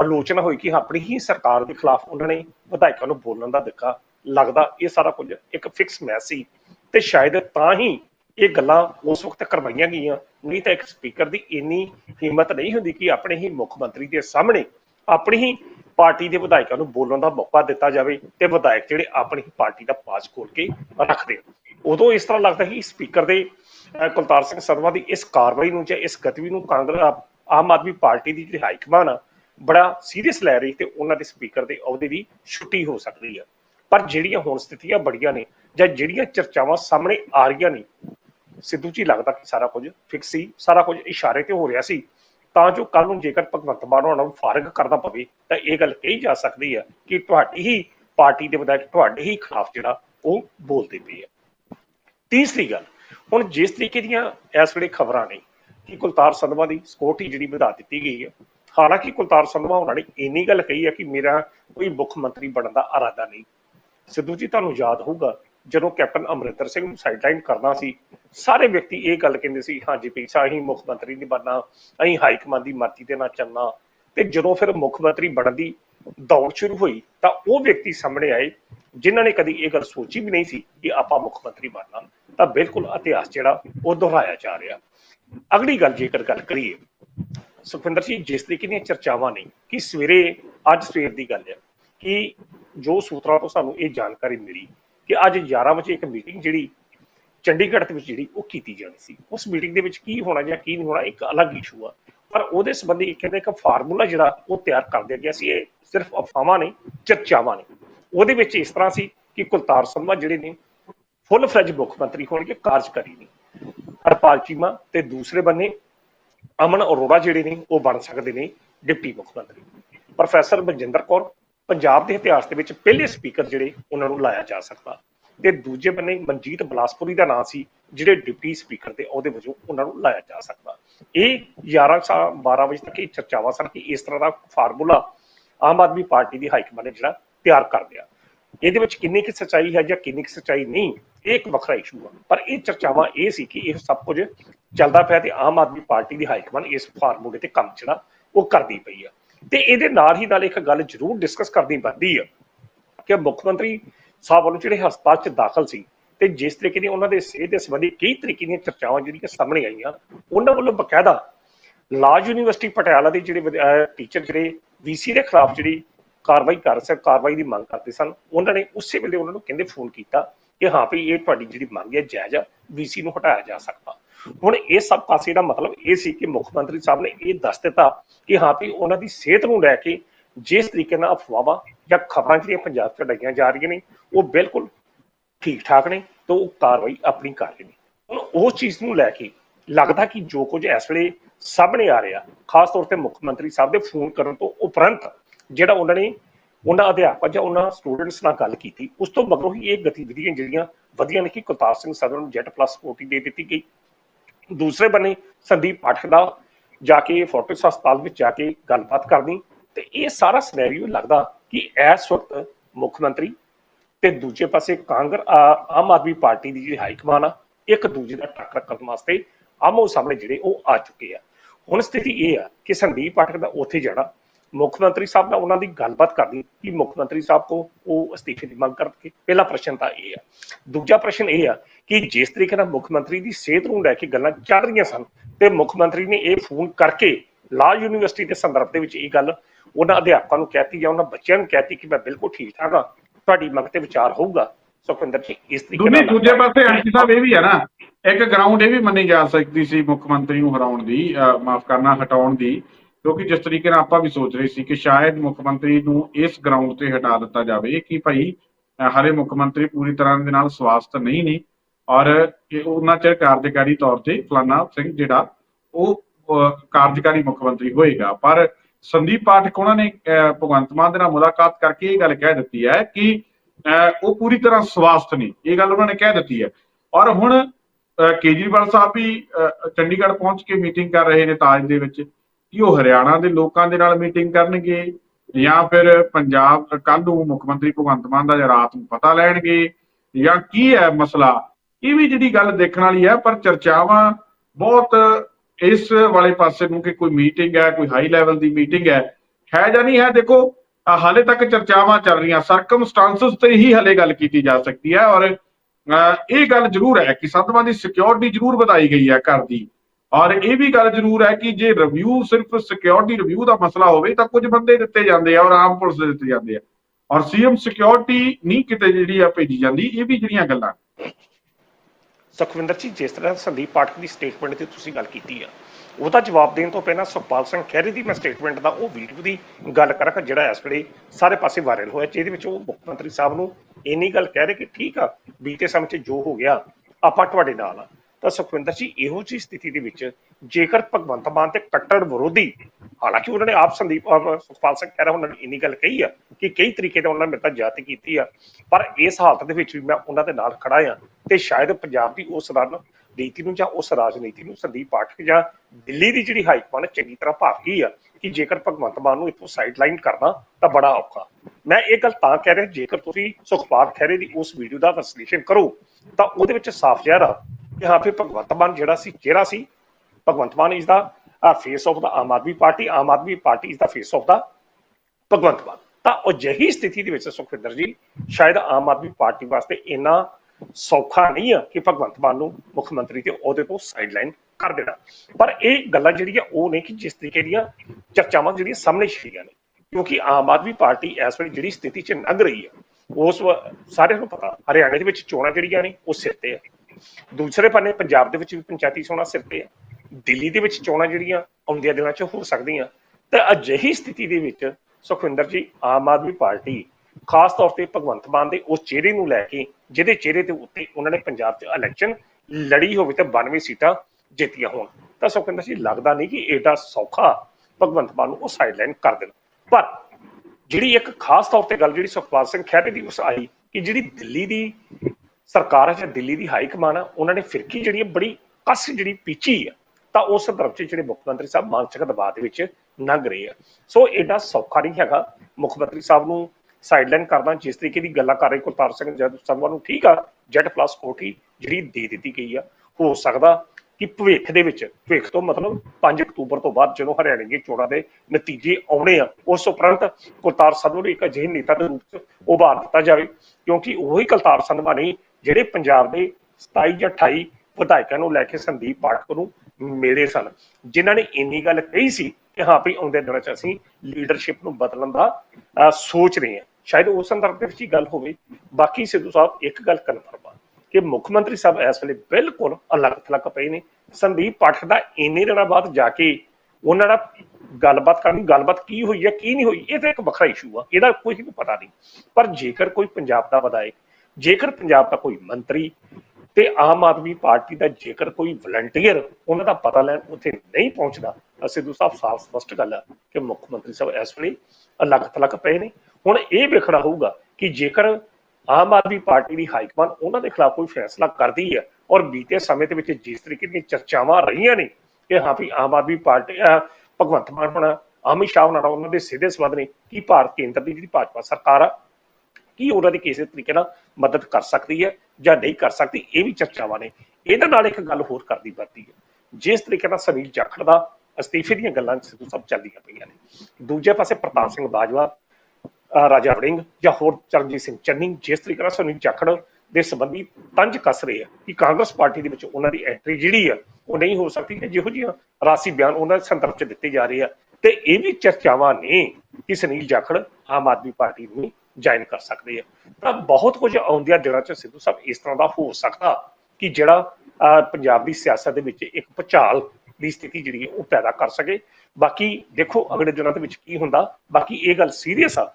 Speaker 2: ਆਲੋਚਨਾ ਹੋਈ ਕਿ ਆਪਣੀ ਹੀ ਸਰਕਾਰ ਦੇ ਖਿਲਾਫ ਉਹਨਾਂ ਨੇ ਵਿਧਾਇਕਾਂ ਨੂੰ ਬੋਲਣ ਦਾ ਦਿੱਕਾ ਲੱਗਦਾ ਇਹ ਸਾਰਾ ਕੁਝ ਇੱਕ ਫਿਕਸ ਮੈਚ ਸੀ। ਤੇ ਸ਼ਾਇਦ ਤਾਂ ਹੀ ਇਹ ਗੱਲਾਂ ਉਸ ਵਕਤ ਕਰਵਾਈਆਂ ਗਈਆਂ। ਨਹੀਂ ਤਾਂ ਇੱਕ ਸਪੀਕਰ ਦੀ ਇੰਨੀ ਹਿੰਮਤ ਨਹੀਂ ਹੁੰਦੀ ਕਿ ਆਪਣੇ ਹੀ ਮੁੱਖ ਮੰਤਰੀ ਦੇ ਸਾਹਮਣੇ ਆਪਣੀ ਹੀ ਪਾਰਟੀ ਦੇ ਵਿਧਾਇਕਾਂ ਨੂੰ ਬੋਲਣ ਦਾ ਮੌਕਾ ਦਿੱਤਾ ਜਾਵੇ ਤੇ ਵਿਧਾਇਕ ਜਿਹੜੇ ਆਪਣੀ ਪਾਰਟੀ ਦਾ ਪਾਸ ਖੋਲ ਕੇ ਰੱਖਦੇ ਉਦੋਂ ਇਸ ਤਰ੍ਹਾਂ ਲੱਗਦਾ ਕਿ ਸਪੀਕਰ ਦੇ ਕੁਲਤਾਰ ਸਿੰਘ ਸੰਧਵਾ ਦੀ ਇਸ ਕਾਰਵਾਈ ਨੂੰ ਜਾਂ ਇਸ ਗਤੀਵਿਧੀ ਨੂੰ ਕਾਂਗਰਸ ਆਮ ਆਦਮੀ ਪਾਰਟੀ ਦੀ ਜਿਹੜੀ ਹਾਈ ਕਮਾਨ ਆ, ਬੜਾ ਸੀਰੀਅਸ ਲੈ ਰਹੀ ਤੇ ਉਹਨਾਂ ਦੇ ਸਪੀਕਰ ਦੇ ਅਹੁਦੇ ਦੀ ਛੁੱਟੀ ਹੋ ਸਕਦੀ ਹੈ ਪਰ ਜਿਹੜੀਆਂ ਹੁਣ ਸਥਿਤੀਆਂ ਬੜੀਆਂ ਨੇ ਜਾਂ ਜਿਹੜੀਆਂ ਚਰਚਾਵਾਂ ਸਾਹਮਣੇ ਆ ਰਹੀਆਂ ਨੇ, ਸਿੱਧੂ ਜੀ ਲੱਗਦਾ ਕਿ ਸਾਰਾ ਕੁਝ ਫਿਕਸ ਸੀ, ਸਾਰਾ ਕੁਝ ਇਸ਼ਾਰੇ ਤੇ ਹੋ ਰਿਹਾ ਸੀ। ਤਾਂ ਜੋ ਕੱਲ ਨੂੰ ਜੇਕਰ ਭਗਵੰਤ ਮਾਨ ਹੋਣਾ ਨੂੰ ਫਾਰਗ ਕਰਨਾ ਪਵੇ, ਤਾਂ ਇਹ ਗੱਲ ਕਹੀ ਜਾ ਸਕਦੀ ਹੈ ਕਿ ਤੁਹਾਡੀ ਹੀ ਪਾਰਟੀ ਦੇ ਵਿਧਾਇਕ ਤੁਹਾਡੇ ਹੀ ਖਿਲਾਫ ਜਿਹੜਾ ਉਹ ਬੋਲਦੇ ਪਏ ਆ। ਤੀਸਰੀ ਗੱਲ, ਹੁਣ ਜਿਸ ਤਰੀਕੇ ਦੀਆਂ ਇਸ ਵੇਲੇ ਖਬਰਾਂ ਨੇ ਕਿ ਕੁਲਤਾਰ ਸੰਧਵਾ ਦੀ ਸਿਕਿਉਰਿਟੀ ਜਿਹੜੀ ਵਧਾ ਦਿੱਤੀ ਗਈ ਹੈ, ਹਾਲਾਂਕਿ ਕੁਲਤਾਰ ਸੰਧਵਾ ਉਹਨਾਂ ਨੇ ਇੰਨੀ ਗੱਲ ਕਹੀ ਹੈ ਕਿ ਮੇਰਾ ਕੋਈ ਮੁੱਖ ਮੰਤਰੀ ਬਣਨ ਦਾ ਇਰਾਦਾ ਨਹੀਂ। ਸਿੱਧੂ ਜੀ, ਤੁਹਾਨੂੰ ਯਾਦ ਹੋਊਗਾ ਜਦੋਂ ਕੈਪਟਨ ਅਮਰਿੰਦਰ ਸਿੰਘ ਨੂੰ ਸਾਈਡਲਾਈਨ ਕਰਨਾ ਸੀ, ਸਾਰੇ ਵਿਅਕਤੀ ਇਹ ਗੱਲ ਕਹਿੰਦੇ ਸੀ, ਹਾਂਜੀ ਪੀਸਾ ਅਸੀਂ ਮੁੱਖ ਮੰਤਰੀ ਨਹੀਂ ਬਣਨਾ, ਅਸੀਂ ਹਾਈ ਕਮਾਂਡ ਦੀ ਮਰਜ਼ੀ ਤੇ ਨਾ ਚੱਲਣਾ। ਤੇ ਜਦੋਂ ਫਿਰ ਮੁੱਖ ਮੰਤਰੀ ਬਣਨ ਦੀ ਦੌੜ ਸ਼ੁਰੂ ਹੋਈ, ਤਾਂ ਉਹ ਵਿਅਕਤੀ ਸਾਹਮਣੇ ਆਏ, ਜਿਨ੍ਹਾਂ ਨੇ ਕਦੀ ਇਹ ਗੱਲ ਸੋਚੀ ਵੀ ਨਹੀਂ ਸੀ ਕਿ ਆਪਾਂ ਮੁੱਖ ਮੰਤਰੀ ਬਣਨਾ, ਤਾਂ ਬਿਲਕੁਲ ਇਤਿਹਾਸ ਜਿਹੜਾ ਉਹ ਦੁਹਰਾਇਆ ਜਾ ਰਿਹਾ। ਅਗਲੀ ਗੱਲ ਜੇਕਰ ਗੱਲ ਕਰੀਏ, ਸੁਖਵਿੰਦਰ ਜੀ, ਜਿਸ ਤਰੀਕੇ ਦੀਆਂ ਚਰਚਾਵਾਂ ਨੇ, ਕਿ ਸਵੇਰੇ, ਅੱਜ ਸਵੇਰ ਦੀ ਗੱਲ ਹੈ, ਕਿ ਜੋ ਸੂਤਰਾਂ ਤੋਂ ਸਾਨੂੰ ਇਹ ਜਾਣਕਾਰੀ ਮਿਲੀ ਕਿ ਅੱਜ 11 ਵਜੇ ਇੱਕ ਮੀਟਿੰਗ ਜਿਹੜੀ ਚੰਡੀਗੜ੍ਹ ਦੇ ਵਿੱਚ ਜਿਹੜੀ ਉਹ ਕੀਤੀ ਜਾਣੀ ਸੀ। ਉਸ ਮੀਟਿੰਗ ਦੇ ਵਿੱਚ ਕੀ ਹੋਣਾ ਜਾਂ ਕੀ ਨਹੀਂ ਹੋਣਾ ਇੱਕ ਅਲੱਗ ਇਸ਼ੂ ਆ। ਪਰ ਉਹਦੇ ਸੰਬੰਧੀ ਇੱਕ ਕਹਿੰਦੇ ਇੱਕ ਫਾਰਮੂਲਾ ਜਿਹੜਾ ਉਹ ਤਿਆਰ ਕਰ ਦਿਆ ਗਿਆ ਸੀ। ਇਹ ਸਿਰਫ ਅਫਵਾਹਾਂ ਨੇ, ਚਰਚਾਵਾਂ ਨੇ। ਉਹਦੇ ਵਿੱਚ ਇਸ ਤਰ੍ਹਾਂ ਸੀ ਕਿ ਕੁਲਤਾਰ ਸੰਧਵਾ ਜਿਹੜੇ ਨੇ, ਫੁੱਲ ਫਲੈਜ ਮੁੱਖ ਮੰਤਰੀ ਹੋਣਗੇ, ਕਾਰਜਕਾਰੀ ਨੇ। ਹਰਪਾਲ ਚੀਮਾ ਤੇ ਦੂਸਰੇ ਬੰਨੇ ਅਮਨ ਅਰੋੜਾ ਜਿਹੜੇ ਨੇ, ਉਹ ਬਣ ਸਕਦੇ ਨੇ, ਡਿਪਟੀ ਮੁੱਖ ਮੰਤਰੀ। ਪ੍ਰੋਫੈਸਰ ਬਲਜਿੰਦਰ ਕੌਰ ਪੰਜਾਬ ਦੇ ਇਤਿਹਾਸ ਦੇ ਵਿੱਚ ਪਹਿਲੇ ਸਪੀਕਰ ਜਿਹੜੇ ਉਹਨਾਂ ਨੂੰ ਲਾਇਆ ਜਾ ਸਕਦਾ। ਤੇ ਦੂਜੇ ਬੰਨੇ ਮਨਜੀਤ ਬਲਾਸਪੁਰੀ ਦਾ ਨਾਂ ਸੀ, ਜਿਹੜੇ ਡਿਪਟੀ ਸਪੀਕਰ ਦੇ ਅਹੁਦੇ ਵਜੋਂ ਉਹਨਾਂ ਨੂੰ ਲਾਇਆ ਜਾ ਸਕਦਾ। ਇਹ 11 ਸਾ 12 ਵਜੇ ਤੱਕ ਇਹ ਚਰਚਾਵਾਂ ਸਨ ਕਿ ਇਸ ਤਰ੍ਹਾਂ ਦਾ ਫਾਰਮੂਲਾ ਆਮ ਆਦਮੀ ਪਾਰਟੀ ਦੀ ਹਾਈ ਕਮਾਂਡ ਨੇ ਜਿਹੜਾ ਤਿਆਰ ਕਰ ਲਿਆ। ਇਹਦੇ ਵਿੱਚ ਕਿੰਨੀ ਕੁ ਸੱਚਾਈ ਹੈ ਜਾਂ ਕਿੰਨੀ ਕੁ ਸੱਚਾਈ ਨਹੀਂ, ਇਹ ਇੱਕ ਵੱਖਰਾ ਇਸ਼ੂ ਆ। ਪਰ ਇਹ ਚਰਚਾਵਾਂ ਇਹ ਸੀ ਕਿ ਇਹ ਸਭ ਕੁਝ ਚੱਲਦਾ ਪਿਆ ਤੇ ਆਮ ਆਦਮੀ ਪਾਰਟੀ ਦੀ ਹਾਈ ਕਮਾਂਡ ਇਸ ਫਾਰਮੂਲੇ ਤੇ ਕੰਮ ਜਿਹੜਾ ਉਹ ਕਰਦੀ ਪਈ ਆ। ਤੇ ਇਹਦੇ ਨਾਲ ਹੀ ਨਾਲ ਇੱਕ ਗੱਲ ਜ਼ਰੂਰ ਡਿਸਕਸ ਕਰਨੀ ਬਣਦੀ ਆ ਕਿ ਮੁੱਖ ਮੰਤਰੀ ਸਾਹਿਬ ਵੱਲੋਂ ਜਿਹੜੇ ਹਸਪਤਾਲ 'ਚ ਦਾਖਲ ਸੀ ਤੇ ਜਿਸ ਤਰੀਕੇ ਦੀ ਉਹਨਾਂ ਦੇ ਸਿਹਤ ਦੇ ਸੰਬੰਧੀ ਕਈ ਤਰੀਕੇ ਦੀਆਂ ਚਰਚਾਵਾਂ ਜਿਹੜੀਆਂ ਸਾਹਮਣੇ ਆਈਆਂ, ਉਹਨਾਂ ਵੱਲੋਂ ਬਕਾਇਦਾ ਲਾਜ ਯੂਨੀਵਰਸਿਟੀ ਪਟਿਆਲਾ ਦੇ ਜਿਹੜੇ ਟੀਚਰ ਜਿਹੜੇ ਵੀਸੀ ਦੇ ਖਿਲਾਫ ਜਿਹੜੀ ਕਾਰਵਾਈ ਕਰ ਸਕ, ਕਾਰਵਾਈ ਦੀ ਮੰਗ ਕਰਦੇ ਸਨ, ਉਹਨਾਂ ਨੇ ਉਸੇ ਵੇਲੇ ਉਹਨਾਂ ਨੂੰ ਕਹਿੰਦੇ ਫੋਨ ਕੀਤਾ ਕਿ ਹਾਂ ਵੀ ਇਹ ਤੁਹਾਡੀ ਜਿਹੜੀ ਮੰਗ ਹੈ ਜਾਇਜ਼ ਆ ਵੀਸੀ ਨੂੰ ਹਟਾਇਆ ਜਾ ਸਕਦਾ। ਹੁਣ ਇਹ ਸਭ ਪਾਸੇ ਦਾ ਮਤਲਬ ਇਹ ਸੀ ਕਿ ਮੁੱਖ ਮੰਤਰੀ ਸਾਹਿਬ ਨੇ ਇਹ ਦੱਸ ਦਿੱਤਾ ਕਿ ਹਾਂ ਵੀ ਉਹਨਾਂ ਦੀ ਸਿਹਤ ਨੂੰ ਲੈ ਕੇ ਜਿਸ ਤਰੀਕੇ ਨਾਲ ਅਫਵਾਹਾਂ ਜਾਂ ਖਬਰਾਂ ਜਿਹੜੀਆਂ ਪੰਜਾਬ 'ਚ ਡਾਈਆਂ ਜਾ ਰਹੀਆਂ ਨੇ, ਉਹ ਬਿਲਕੁਲ ਠੀਕ ਠਾਕ ਨੇ ਤਾਂ ਉਹ ਕਾਰਵਾਈ ਆਪਣੀ ਕਰ ਰਹੇ ਨੇ। ਹੁਣ ਉਸ ਚੀਜ਼ ਨੂੰ ਲੈ ਕੇ ਲੱਗਦਾ ਕਿ ਜੋ ਕੁਝ ਇਸ ਵੇਲੇ ਸਾਹਮਣੇ ਆ ਰਿਹਾ, ਖਾਸ ਤੌਰ ਤੇ ਮੁੱਖ ਮੰਤਰੀ ਸਾਹਿਬ ਦੇ ਫੋਨ ਕਰਨ ਤੋਂ ਉਪਰੰਤ ਜਿਹੜਾ ਉਹਨਾਂ ਨੇ ਉਹਨਾਂ ਅਧਿਆਪਕ ਜਾਂ ਉਹਨਾਂ ਸਟੂਡੈਂਟਸ ਨਾਲ ਗੱਲ ਕੀਤੀ, ਉਸ ਤੋਂ ਮਗਰੋਂ ਹੀ ਇਹ ਗਤੀਵਿਧੀਆਂ ਜਿਹੜੀਆਂ ਵਧੀਆਂ ਨੇ ਕਿ ਕੁਲਤਾਰ ਸਿੰਘ ਸਦਰ ਨੂੰ ਜੈਟ ਪਲੱਸ ਸਪੋਰਟੀ ਦੇ ਦਿੱਤੀ ਗਈ। ਦੂਸਰੇ ਬੰਨੇ ਸੰਦੀਪ ਪਾਠਕ ਦਾ ਜਾ ਕੇ ਫੋਰਟਿਸ ਹਸਪਤਾਲ ਵਿੱਚ ਜਾ ਕੇ ਗੱਲਬਾਤ ਕਰਨੀ ਤੇ ਇਹ ਸਾਰਾ ਸਿਨੈਰੀਓ ਲੱਗਦਾ ਕਿ ਇਸ ਵਕਤ ਮੁੱਖ ਮੰਤਰੀ ਤੇ ਦੂਜੇ ਪਾਸੇ ਕਾਂਗਰ ਆਮ ਆਦਮੀ ਪਾਰਟੀ ਦੀ ਜਿਹੜੀ ਹਾਈ ਕਮਾਨ ਆ, ਇੱਕ ਦੂਜੇ ਦਾ ਟੱਕਰ ਕਰਨ ਵਾਸਤੇ ਆਮੋ ਸਾਹਮਣੇ ਜਿਹੜੇ ਉਹ ਆ ਚੁੱਕੇ ਆ। ਹੁਣ ਸਥਿਤੀ ਇਹ ਆ ਕਿ ਸੰਦੀਪ ਪਾਠਕ ਦਾ ਉੱਥੇ ਜਾਣਾ ਮੁੱਖ ਮੰਤਰੀ ਸਾਹਿਬ ਨਾਲ ਉਹਨਾਂ ਦੀ ਗੱਲਬਾਤ ਕਰਨੀ ਕਿ ਮੁੱਖ ਮੰਤਰੀ ਸਾਹਿਬ ਕੋ ਉਹ ਅਸਤੀਫੇ ਦੀ ਮੰਗ ਕਰਕੇ ਪਹਿਲਾ ਪ੍ਰਸ਼ਨ ਤਾਂ ਇਹ ਆ। ਦੂਜਾ ਪ੍ਰਸ਼ਨ ਇਹ ਆ ਕਿ ਜਿਸ ਤਰੀਕੇ ਨਾਲ ਮੁੱਖ ਮੰਤਰੀ ਦੀ ਸਿਹਤ ਨੂੰ ਲੈ ਕੇ ਗੱਲਾਂ ਚੱਲ ਰਹੀਆਂ ਸਨ ਤੇ ਮੁੱਖ ਮੰਤਰੀ ਨੇ ਇਹ ਫੋਨ ਕਰਕੇ ਲਾ ਯੂਨੀਵਰਸਿਟੀ ਦੇ ਸੰਦਰਭ ਦੇ ਵਿੱਚ ਇਹ ਗੱਲ ਉਹਨਾਂ ਅਧਿਆਪਕਾਂ ਨੂੰ ਕਹਿਤੀ ਜਾਂ ਉਹਨਾਂ ਬੱਚਿਆਂ ਨੂੰ ਕਹਿਤੀ ਕਿ ਮੈਂ ਬਿਲਕੁਲ ਠੀਕ ਠਾਕ ਹਾਂ, ਤੁਹਾਡੀ ਮੰਗ ਤੇ ਵਿਚਾਰ ਹੋਊਗਾ। ਸੁਖਵਿੰਦਰ ਜੀ, ਇਸ ਤਰੀਕੇ ਨਾਲ
Speaker 1: ਦੂਜੇ ਪਾਸੇ ਐਮਪੀ ਸਾਹਿਬ ਇਹ ਵੀ ਹੈ ਨਾ, ਇੱਕ ਗਰਾਊਂਡ ਇਹ ਵੀ ਮੰਨੀ ਜਾ ਸਕਦੀ ਸੀ ਮੁੱਖ ਮੰਤਰੀ ਨੂੰ ਹਰਾਉਣ ਦੀ ਮਾਫ ਕਰਨਾ, ਹਟਾਉਣ ਦੀ ਕਿਉਂਕਿ ਜਿਸ ਤਰੀਕੇ ਨਾਲ ਆਪਾਂ ਵੀ ਸੋਚ ਰਹੇ ਸੀ ਕਿ ਸ਼ਾਇਦ ਮੁੱਖ ਮੰਤਰੀ ਨੂੰ ਇਸ ਗਰਾਊਂਡ ਤੇ ਹਟਾ ਦਿੱਤਾ ਜਾਵੇ ਕਿ ਭਾਈ ਹਰੇ ਮੁੱਖ ਮੰਤਰੀ ਪੂਰੀ ਤਰ੍ਹਾਂ ਦੇ ਨਾਲ ਸਵਾਸਥ ਨਹੀਂ ਨੇ। ਔਰ ਉਹਨਾਂ ਚਿਰ ਕਾਰਜਕਾਰੀ ਤੌਰ ਤੇ ਫਲਾਨਾ ਸਿੰਘ ਜਿਹੜਾ ਉਹ ਕਾਰਜਕਾਰੀ ਮੁੱਖ ਮੰਤਰੀ ਹੋਏਗਾ। ਪਰ ਸੰਦੀਪ ਪਾਠਕ ਉਹਨਾਂ ਨੇ ਭਗਵੰਤ ਮਾਨ ਦੇ ਨਾਲ ਮੁਲਾਕਾਤ ਕਰਕੇ ਇਹ ਗੱਲ ਕਹਿ ਦਿੱਤੀ ਹੈ ਕਿ ਅ, ਉਹ ਪੂਰੀ ਤਰ੍ਹਾਂ ਸਵਾਸਥ ਨਹੀਂ ਇਹ ਗੱਲ ਉਹਨਾਂ ਨੇ ਕਹਿ ਦਿੱਤੀ ਹੈ। ਔਰ ਹੁਣ ਅ, ਕੇਜਰੀਵਾਲ ਸਾਹਿਬ ਵੀ ਅ, ਚੰਡੀਗੜ੍ਹ ਪਹੁੰਚ ਕੇ ਮੀਟਿੰਗ ਕਰ ਰਹੇ ਨੇ ਤਾਜ ਦੇ ਵਿੱਚ। ਕਿ ਉਹ ਹਰਿਆਣਾ ਦੇ ਲੋਕਾਂ ਦੇ ਨਾਲ ਮੀਟਿੰਗ ਕਰਨਗੇ ਜਾਂ ਫਿਰ ਪੰਜਾਬ ਕੱਲ ਨੂੰ ਮੁੱਖ ਮੰਤਰੀ ਭਗਵੰਤ ਮਾਨ ਦਾ ਜਾਂ ਰਾਤ ਨੂੰ ਪਤਾ ਲੈਣਗੇ ਜਾਂ ਕੀ ਹੈ ਮਸਲਾ ਇਹ ਵੀ ਜਿਹੜੀ ਗੱਲ ਦੇਖਣ ਵਾਲੀ ਹੈ ਪਰ ਚਰਚਾਵਾਂ ਬਹੁਤ ਇਸ ਵਾਲੇ ਪਾਸੇ ਨੂੰ ਕਿ ਕੋਈ ਮੀਟਿੰਗ ਹੈ ਕੋਈ ਹਾਈ ਲੈਵਲ ਦੀ ਮੀਟਿੰਗ ਹੈ ਹੈ ਜਾਂ ਨਹੀਂ ਹੈ ਦੇਖੋ ਹਾਲੇ ਤੱਕ ਚਰਚਾਵਾਂ ਚੱਲ ਰਹੀਆਂ ਸਰਕਮਸਟੈਂਸਸ ਤੇ ਹੀ ਹਲੇ ਗੱਲ ਕੀਤੀ ਜਾ ਸਕਦੀ ਹੈ ਔਰ ਅ, ਇਹ ਗੱਲ ਜ਼ਰੂਰ ਹੈ ਕਿ ਸਦਮਾਂ ਦੀ ਸਿਕਿਉਰਿਟੀ ਜ਼ਰੂਰ ਵਧਾਈ ਗਈ ਹੈ ਘਰ ਦੀ। ਔਰ ਇਹ ਵੀ ਗੱਲ ਜ਼ਰੂਰ ਹੈ ਕਿ ਜੇ ਰਿਵਿਊ ਸਿਰਫ ਸਿਕਿਉਰਿਟੀ ਰਿਵਿਊ ਦਾ ਮਸਲਾ ਹੋਵੇ ਤਾਂ ਕੁਝ ਬੰਦੇ ਦਿੱਤੇ ਜਾਂਦੇ ਆ ਔਰ ਆਮ ਪੁਲਿਸ ਦੇ ਦਿੱਤੇ ਜਾਂਦੇ ਆ। ਔਰ ਸੀਐਮ ਸਿਕਿਉਰਿਟੀ ਨਹੀਂ ਕਿਤੇ ਜਿਹੜੀ ਆ ਭੇਜੀ ਜਾਂਦੀ, ਇਹ ਵੀ ਜਿਹੜੀਆਂ ਗੱਲਾਂ।
Speaker 2: ਸੁਖਵਿੰਦਰ ਜੀ, ਜਿਸ ਤਰ੍ਹਾਂ ਸੰਦੀਪ ਪਾਠਕ ਦੀ ਸਟੇਟਮੈਂਟ ਤੇ ਤੁਸੀਂ ਗੱਲ ਕੀਤੀ ਆ, ਉਹਦਾ ਜਵਾਬ ਦੇਣ ਤੋਂ ਪਹਿਲਾਂ ਸੁਖਪਾਲ ਸਿੰਘ ਖਹਿਰੇ ਦੀ ਮੈਂ ਸਟੇਟਮੈਂਟ ਦਾ ਉਹ ਵੀਡੀਓ ਦੀ ਗੱਲ ਕਰਾਂਗਾ ਜਿਹੜਾ ਇਸ ਵੇਲੇ ਸਾਰੇ ਪਾਸੇ ਵਾਇਰਲ ਹੋਇਆ, ਜਿਹਦੇ ਵਿੱਚ ਉਹ ਮੁੱਖ ਮੰਤਰੀ ਸਾਹਿਬ ਨੂੰ ਇੰਨੀ ਗੱਲ ਕਹਿ ਰਹੇ ਕਿ ਠੀਕ ਆ, ਬੀਤੇ ਸਮੇਂ 'ਚ ਜੋ ਹੋ ਗਿਆ, ਆਪਾਂ ਤੁਹਾਡੇ ਨਾਲ ਆ। ਤਾਂ ਸੁਖਵਿੰਦਰ ਜੀ, ਇਹੋ ਜਿਹੀ ਸਥਿਤੀ ਦੇ ਵਿੱਚ ਜੇਕਰ ਭਗਵੰਤ ਮਾਨ ਤੇ ਕੱਟੜ ਵਿਰੋਧੀ, ਹਾਲਾਂਕਿ ਉਹਨਾਂ ਨੇ ਆਪ ਸੰਦੀਪ ਸੁਖਪਾਲ ਸਿੰਘ ਖਹਿਰਾ ਉਹਨਾਂ ਨੇ ਇੰਨੀ ਗੱਲ ਕਹੀ ਆ ਕਿ ਕਈ ਤਰੀਕੇ ਨਾਲ ਉਹਨਾਂ ਨੇ ਤਾਂ ਜਾਤੀ ਕੀਤੀ ਆ, ਪਰ ਇਸ ਹਾਲਤ ਦੇ ਵਿੱਚ ਵੀ ਮੈਂ ਉਹਨਾਂ ਦੇ ਨਾਲ ਖੜਾ ਆ ਤੇ ਸ਼ਾਇਦ ਪੰਜਾਬ ਦੀ ਉਸ ਰਨ ਨੀਤੀ ਨੂੰ ਜਾਂ ਉਸ ਰਾਜਨੀਤੀ ਨੂੰ ਸੰਦੀਪ ਪਾਠਕ ਜਾਂ ਦਿੱਲੀ ਦੀ ਜਿਹੜੀ ਹਾਈ ਕਮਾਂਡ ਚੰਗੀ ਤਰ੍ਹਾਂ ਭਾਵ ਗਈ ਆ ਕਿ ਜੇਕਰ ਭਗਵੰਤ ਮਾਨ ਨੂੰ ਇੱਥੋਂ ਸਾਈਡਲਾਈਨ ਕਰਨਾ ਤਾਂ ਬੜਾ ਔਖਾ। ਮੈਂ ਇਹ ਗੱਲ ਤਾਂ ਕਹਿ ਰਿਹਾ ਜੇਕਰ ਤੁਸੀਂ ਸੁਖਪਾਲ ਖਹਿਰੇ ਦੀ ਉਸ ਵੀਡੀਓ ਦਾ ਵਿਸ਼ਲੇਸ਼ਣ ਕਰੋ ਤਾਂ ਉਹਦੇ ਵਿੱਚ ਸਾਫ਼ ਜ਼ਾਹਰ ਆ। ਕਿ ਹਾਂ, ਫਿਰ ਭਗਵੰਤ ਮਾਨ ਜਿਹੜਾ ਸੀ ਚਿਹਰਾ ਸੀ? ਭਗਵੰਤ ਮਾਨ ਇਸ ਦਾ ਫੇਸ ਆਫ ਦਾ ਆਮ ਆਦਮੀ ਪਾਰਟੀ, ਆਮ ਆਦਮੀ ਪਾਰਟੀ ਇਸ ਦਾ ਫੇਸ ਆਫ ਦਾ ਭਗਵੰਤ ਮਾਨ। ਤਾਂ ਉਹ ਜਹੀ ਸਥਿਤੀ ਦੇ ਵਿੱਚ ਸੁਖਵਿੰਦਰ ਜੀ, ਸ਼ਾਇਦ ਆਮ ਆਦਮੀ ਪਾਰਟੀ ਵਾਸਤੇ ਇੰਨਾ ਸੌਖਾ ਨਹੀਂ ਆ ਕਿ ਭਗਵੰਤ ਮਾਨ ਨੂੰ ਮੁੱਖ ਮੰਤਰੀ ਦੇ ਉਹਦੇ ਤੋਂ ਸਾਈਡਲਾਈਨ ਕਰ ਦੇਣਾ। ਪਰ ਇਹ ਗੱਲਾਂ ਜਿਹੜੀਆਂ ਉਹ ਨੇ ਕਿ ਜਿਸ ਤਰੀਕੇ ਦੀਆਂ ਚਰਚਾਵਾਂ ਜਿਹੜੀਆਂ ਸਾਹਮਣੇ ਛੀਆਂ ਨੇ, ਕਿਉਂਕਿ ਆਮ ਆਦਮੀ ਪਾਰਟੀ ਇਸ ਵੇਲੇ ਜਿਹੜੀ ਸਥਿਤੀ 'ਚ ਲੰਘ ਰਹੀ ਹੈ ਉਸ ਸਾਰਿਆਂ ਨੂੰ ਪਤਾ, ਹਰਿਆਣਾ ਦੇ ਵਿੱਚ ਚੋਣਾਂ ਜਿਹੜੀਆਂ ਨੇ, ਉਹ ਸਿਰ ਤੇ ਆ। ਦੂਸਰੇ ਪਾਸੇ ਪੰਜਾਬ ਦੇ ਵਿੱਚ ਵੀ ਪੰਚਾਇਤੀ ਚੋਣਾਂ ਸਿਰ ਤੇ ਆ। ਦਿੱਲੀ ਦੇ ਵਿੱਚ ਚੋਣਾਂ ਜਿਹੜੀਆਂ ਆਉਂਦੀਆਂ ਦਿਨਾਂ 'ਚ ਹੋ ਸਕਦੀਆਂ। ਤੇ ਅਜਿਹੀ ਸਥਿਤੀ ਦੇ ਵਿੱਚ ਸੁਖਵਿੰਦਰ ਜੀ, ਆਮ ਆਦਮੀ ਪਾਰਟੀ, ਖਾਸ ਤੌਰ ਤੇ ਭਗਵੰਤ ਮਾਨ ਦੇ ਉਸ ਚਿਹਰੇ ਨੂੰ ਲੈ ਕੇ, ਜਿਹਦੇ ਚਿਹਰੇ ਦੇ ਉੱਤੇ ਉਹਨਾਂ ਨੇ ਪੰਜਾਬ 'ਚ ਇਲੈਕਸ਼ਨ ਲੜੀ ਹੋਵੇ ਤੇ 92 ਸੀਟਾਂ ਜਿੱਤੀਆਂ ਹੋਣ। ਤਾਂ ਸੁਖਵਿੰਦਰ ਜੀ, ਲੱਗਦਾ ਨਹੀਂ ਕਿ ਏਡਾ ਸੌਖਾ ਭਗਵੰਤ ਮਾਨ ਨੂੰ ਉਹ ਸਾਈਡਲਾਈਨ ਕਰ ਦੇਣ। ਪਰ ਜਿਹੜੀ ਇੱਕ ਖਾਸ ਤੌਰ ਤੇ ਗੱਲ ਜਿਹੜੀ ਸੁਖਪਾਲ ਸਿੰਘ ਖਹਿਰੇ ਦੀ ਉਸ ਆਈ, ਕਿ ਜਿਹੜੀ ਦਿੱਲੀ ਦੀ ਸਰਕਾਰ ਹੈ ਜਾਂ ਦਿੱਲੀ ਦੀ ਹਾਈ ਕਮਾਨ ਆ, ਉਹਨਾਂ ਨੇ ਫਿਰਕੀ ਜਿਹੜੀ ਹੈ ਬੜੀ ਕਸ ਜਿਹੜੀ ਪੀਚੀ ਆ, ਤਾਂ ਉਸ ਸੰਦਰਭ 'ਚ ਜਿਹੜੇ ਮੁੱਖ ਮੰਤਰੀ ਸਾਹਿਬ ਮਾਨਸਿਕ ਦਬਾਅ ਦੇ ਵਿੱਚ ਲੰਘ ਰਹੇ ਆ। ਸੋ ਐਡਾ ਸੌਖਾ ਨਹੀਂ ਹੈਗਾ। ਮੁੱਖ ਮੰਤਰੀ ਸਾਹਿਬ ਨੂੰ ਸਾਈਡਲਾਈਨ ਕਰਨਾ ਜਿਸ ਤਰੀਕੇ ਦੀ ਗੱਲਾਂ ਕਰ ਰਹੇ ਕੁਲਤਾਰ ਸਿੰਘ ਜਦ ਸੰਧਵਾ ਨੂੰ, ਠੀਕ ਆ ਜੈਟ ਪਲੱਸ ਕੋਠੀ ਜਿਹੜੀ ਦੇ ਦਿੱਤੀ ਗਈ ਆ। ਹੋ ਸਕਦਾ ਕਿ ਭਵਿੱਖ ਦੇ ਵਿੱਚ, ਭਵਿੱਖ ਤੋਂ ਮਤਲਬ 5 ਅਕਤੂਬਰ ਤੋਂ ਬਾਅਦ ਜਦੋਂ ਹਰਿਆਣੇ ਦੀਆਂ ਚੋਣਾਂ ਦੇ ਨਤੀਜੇ ਆਉਣੇ ਆ, ਉਸ ਉਪਰੰਤ ਕੁਲਤਾਰ ਸੰਧਵਾ ਨੂੰ ਇੱਕ ਅਜਿਹੇ ਨੇਤਾ ਦੇ ਰੂਪ 'ਚ ਉਭਾਰ ਦਿੱਤਾ ਜਾਵੇ, ਕਿਉਂਕਿ ਉਹੀ ਕੁਲਤਾਰ ਸੰਧਵਾ ਨੇ ਜਿਹੜੇ ਪੰਜਾਬ ਦੇ 27 ਜਾਂ 28 ਵਿਧਾਇਕਾਂ ਨੂੰ ਲੈ ਕੇ ਸੰਦੀਪ ਪਾਠਕ ਨੂੰ ਮਿਲੇ ਸਨ, ਜਿਨ੍ਹਾਂ ਨੇ ਇੰਨੀ ਗੱਲ ਕਹੀ ਸੀ ਕਿ ਹਾਂ ਵੀ ਆਉਂਦੇ ਦਿਨਾਂ 'ਚ ਅਸੀਂ ਲੀਡਰਸ਼ਿਪ ਨੂੰ ਬਦਲਣ ਦਾ ਸੋਚ ਰਹੇ ਹਾਂ। ਸ਼ਾਇਦ ਉਸ ਸੰਦਰਭ ਦੇ ਵਿੱਚ ਹੀ ਗੱਲ ਹੋਵੇ। ਬਾਕੀ ਸਿੱਧੂ ਸਾਹਿਬ, ਇੱਕ ਗੱਲ ਕਨਫਰਮ ਆ ਕਿ ਮੁੱਖ ਮੰਤਰੀ ਸਾਹਿਬ ਇਸ ਵੇਲੇ ਬਿਲਕੁਲ ਅਲੱਗ ਥਲੱਗ ਪਏ ਨੇ। ਸੰਦੀਪ ਪਾਠਕ ਦਾ ਇੰਨੇ ਦਿਨਾਂ ਬਾਅਦ ਜਾ ਕੇ ਉਹਨਾਂ ਨਾਲ ਗੱਲਬਾਤ ਕਰਨੀ ਗੱਲਬਾਤ ਕੀ ਹੋਈ ਹੈ, ਕੀ ਨਹੀਂ ਹੋਈ, ਇਹ ਤਾਂ ਇੱਕ ਵੱਖਰਾ ਇਸ਼ੂ ਆ। ਇਹਦਾ ਕੋਈ ਵੀ ਪਤਾ ਨਹੀਂ। ਪਰ ਜੇਕਰ ਕੋਈ ਪੰਜਾਬ ਦਾ ਵਿਧਾਇਕ ਜੇਕਰ ਪੰਜਾਬ ਦਾ ਕੋਈ ਮੰਤਰੀ ਤੇ ਆਮ ਆਦਮੀ ਪਾਰਟੀ ਦਾ ਜੇਕਰ ਕੋਈ ਵਲੰਟੀਅਰ ਉਹਨਾਂ ਦਾ ਪਤਾ ਲੈਣ ਉੱਥੇ ਨਹੀਂ ਪਹੁੰਚਦਾ, ਤਾਂ ਸਿੱਧੂ ਸਾਹਿਬ ਸਾਫ਼ ਸਪਸ਼ਟ ਗੱਲ ਆ ਕਿ ਮੁੱਖ ਮੰਤਰੀ ਸਾਹਿਬ ਇਸ ਵੇਲੇ ਅਲੱਗ ਥਲੱਗ ਪਏ ਨੇ। ਹੁਣ ਇਹ ਵੇਖਣਾ ਹੋਊਗਾ ਕਿ ਜੇਕਰ ਆਮ ਆਦਮੀ ਪਾਰਟੀ ਦੀ ਹਾਈਕਮਾਨ ਉਹਨਾਂ ਦੇ ਖਿਲਾਫ ਕੋਈ ਫੈਸਲਾ ਕਰਦੀ ਹੈ ਔਰ ਬੀਤੇ ਸਮੇਂ ਦੇ ਵਿੱਚ ਜਿਸ ਤਰੀਕੇ ਦੀਆਂ ਚਰਚਾਵਾਂ ਰਹੀਆਂ ਨੇ ਕਿ ਹਾਂ ਵੀ ਆਮ ਆਦਮੀ ਪਾਰਟੀ ਭਗਵੰਤ ਮਾਨ ਹੋਣਾ, ਅਮਿਤ ਸ਼ਾਹ ਨਾਲ ਉਹਨਾਂ ਦੇ ਸਿੱਧੇ ਸੰਬੰਧ ਨੇ, ਕੀ ਭਾਰਤ ਕੇਂਦਰ ਦੀ ਜਿਹੜੀ ਭਾਜਪਾ ਸਰਕਾਰ ਆ, ਕੀ ਉਹਨਾਂ ਦੇ ਕਿਸੇ ਤਰੀਕੇ ਨਾਲ ਮਦਦ ਕਰ ਸਕਦੀ ਹੈ ਜਾਂ ਨਹੀਂ ਕਰ ਸਕਦੀ, ਇਹ ਵੀ ਚਰਚਾਵਾਂ ਨੇ। ਇਹਦੇ ਨਾਲ ਇੱਕ ਗੱਲ ਹੋਰ ਕਰਦੀ ਵਰਤੀ ਹੈ। ਜਿਸ ਤਰੀਕੇ ਨਾਲ ਸੁਨੀਲ ਜਾਖੜ ਦਾ ਅਸਤੀਫੇ ਦੀਆਂ ਗੱਲਾਂ ਸਿੱਧੂ ਸਭ ਚੱਲਦੀਆਂ ਪਈਆਂ ਨੇ। ਦੂਜੇ ਪਾਸੇ ਪ੍ਰਤਾਪ ਸਿੰਘ ਬਾਜਵਾ ਰਾਜਾ ਵੜਿੰਗ ਜਾਂ ਹੋਰ ਚਰਨਜੀਤ ਸਿੰਘ ਚੰਨੀ, ਜਿਸ ਤਰੀਕੇ ਨਾਲ ਸੁਨੀਲ ਜਾਖੜ ਦੇ ਸੰਬੰਧੀ ਤੰਜ ਕੱਸ ਰਹੇ ਆ ਕਿ ਕਾਂਗਰਸ ਪਾਰਟੀ ਦੇ ਵਿੱਚ ਉਹਨਾਂ ਦੀ ਐਂਟਰੀ ਜਿਹੜੀ ਆ, ਉਹ ਨਹੀਂ ਹੋ ਸਕਦੀ ਕਿ ਜਿਹੋ ਜਿਹੀਆਂ ਰਾਸੀ ਬਿਆਨ ਉਹਨਾਂ ਦੇ ਸੰਦਰਭ 'ਚ ਦਿੱਤੇ ਜਾ ਰਹੇ ਆ। ਤੇ ਇਹ ਵੀ ਚਰਚਾਵਾਂ ਨੇ ਕਿ ਸੁਨੀਲ ਜਾਖੜ ਆਮ ਆਦਮੀ ਪਾਰਟੀ ਨੂੰ ਜੁਆਇਨ ਕਰ ਸਕਦੇ ਆ ਤਾਂ ਬਹੁਤ ਕੁਝ ਆਉਂਦਿਆਂ ਦਿਨਾਂ 'ਚ ਸਿੱਧੂ ਸਾਹਿਬ ਇਸ ਤਰ੍ਹਾਂ ਦਾ ਹੋ ਸਕਦਾ ਕਿ ਜਿਹੜਾ ਅਹ, ਪੰਜਾਬ ਦੀ ਸਿਆਸਤ ਦੇ ਵਿੱਚ ਇੱਕ ਭੁਚਾਲ ਦੀ ਸਥਿਤੀ ਜਿਹੜੀ ਉਹ ਪੈਦਾ ਕਰ ਸਕੇ। ਬਾਕੀ ਦੇਖੋ ਅਗਲੇ ਦਿਨਾਂ ਦੇ ਵਿੱਚ ਕੀ ਹੁੰਦਾ। ਬਾਕੀ ਇਹ ਗੱਲ ਸੀਰੀਅਸ ਆ।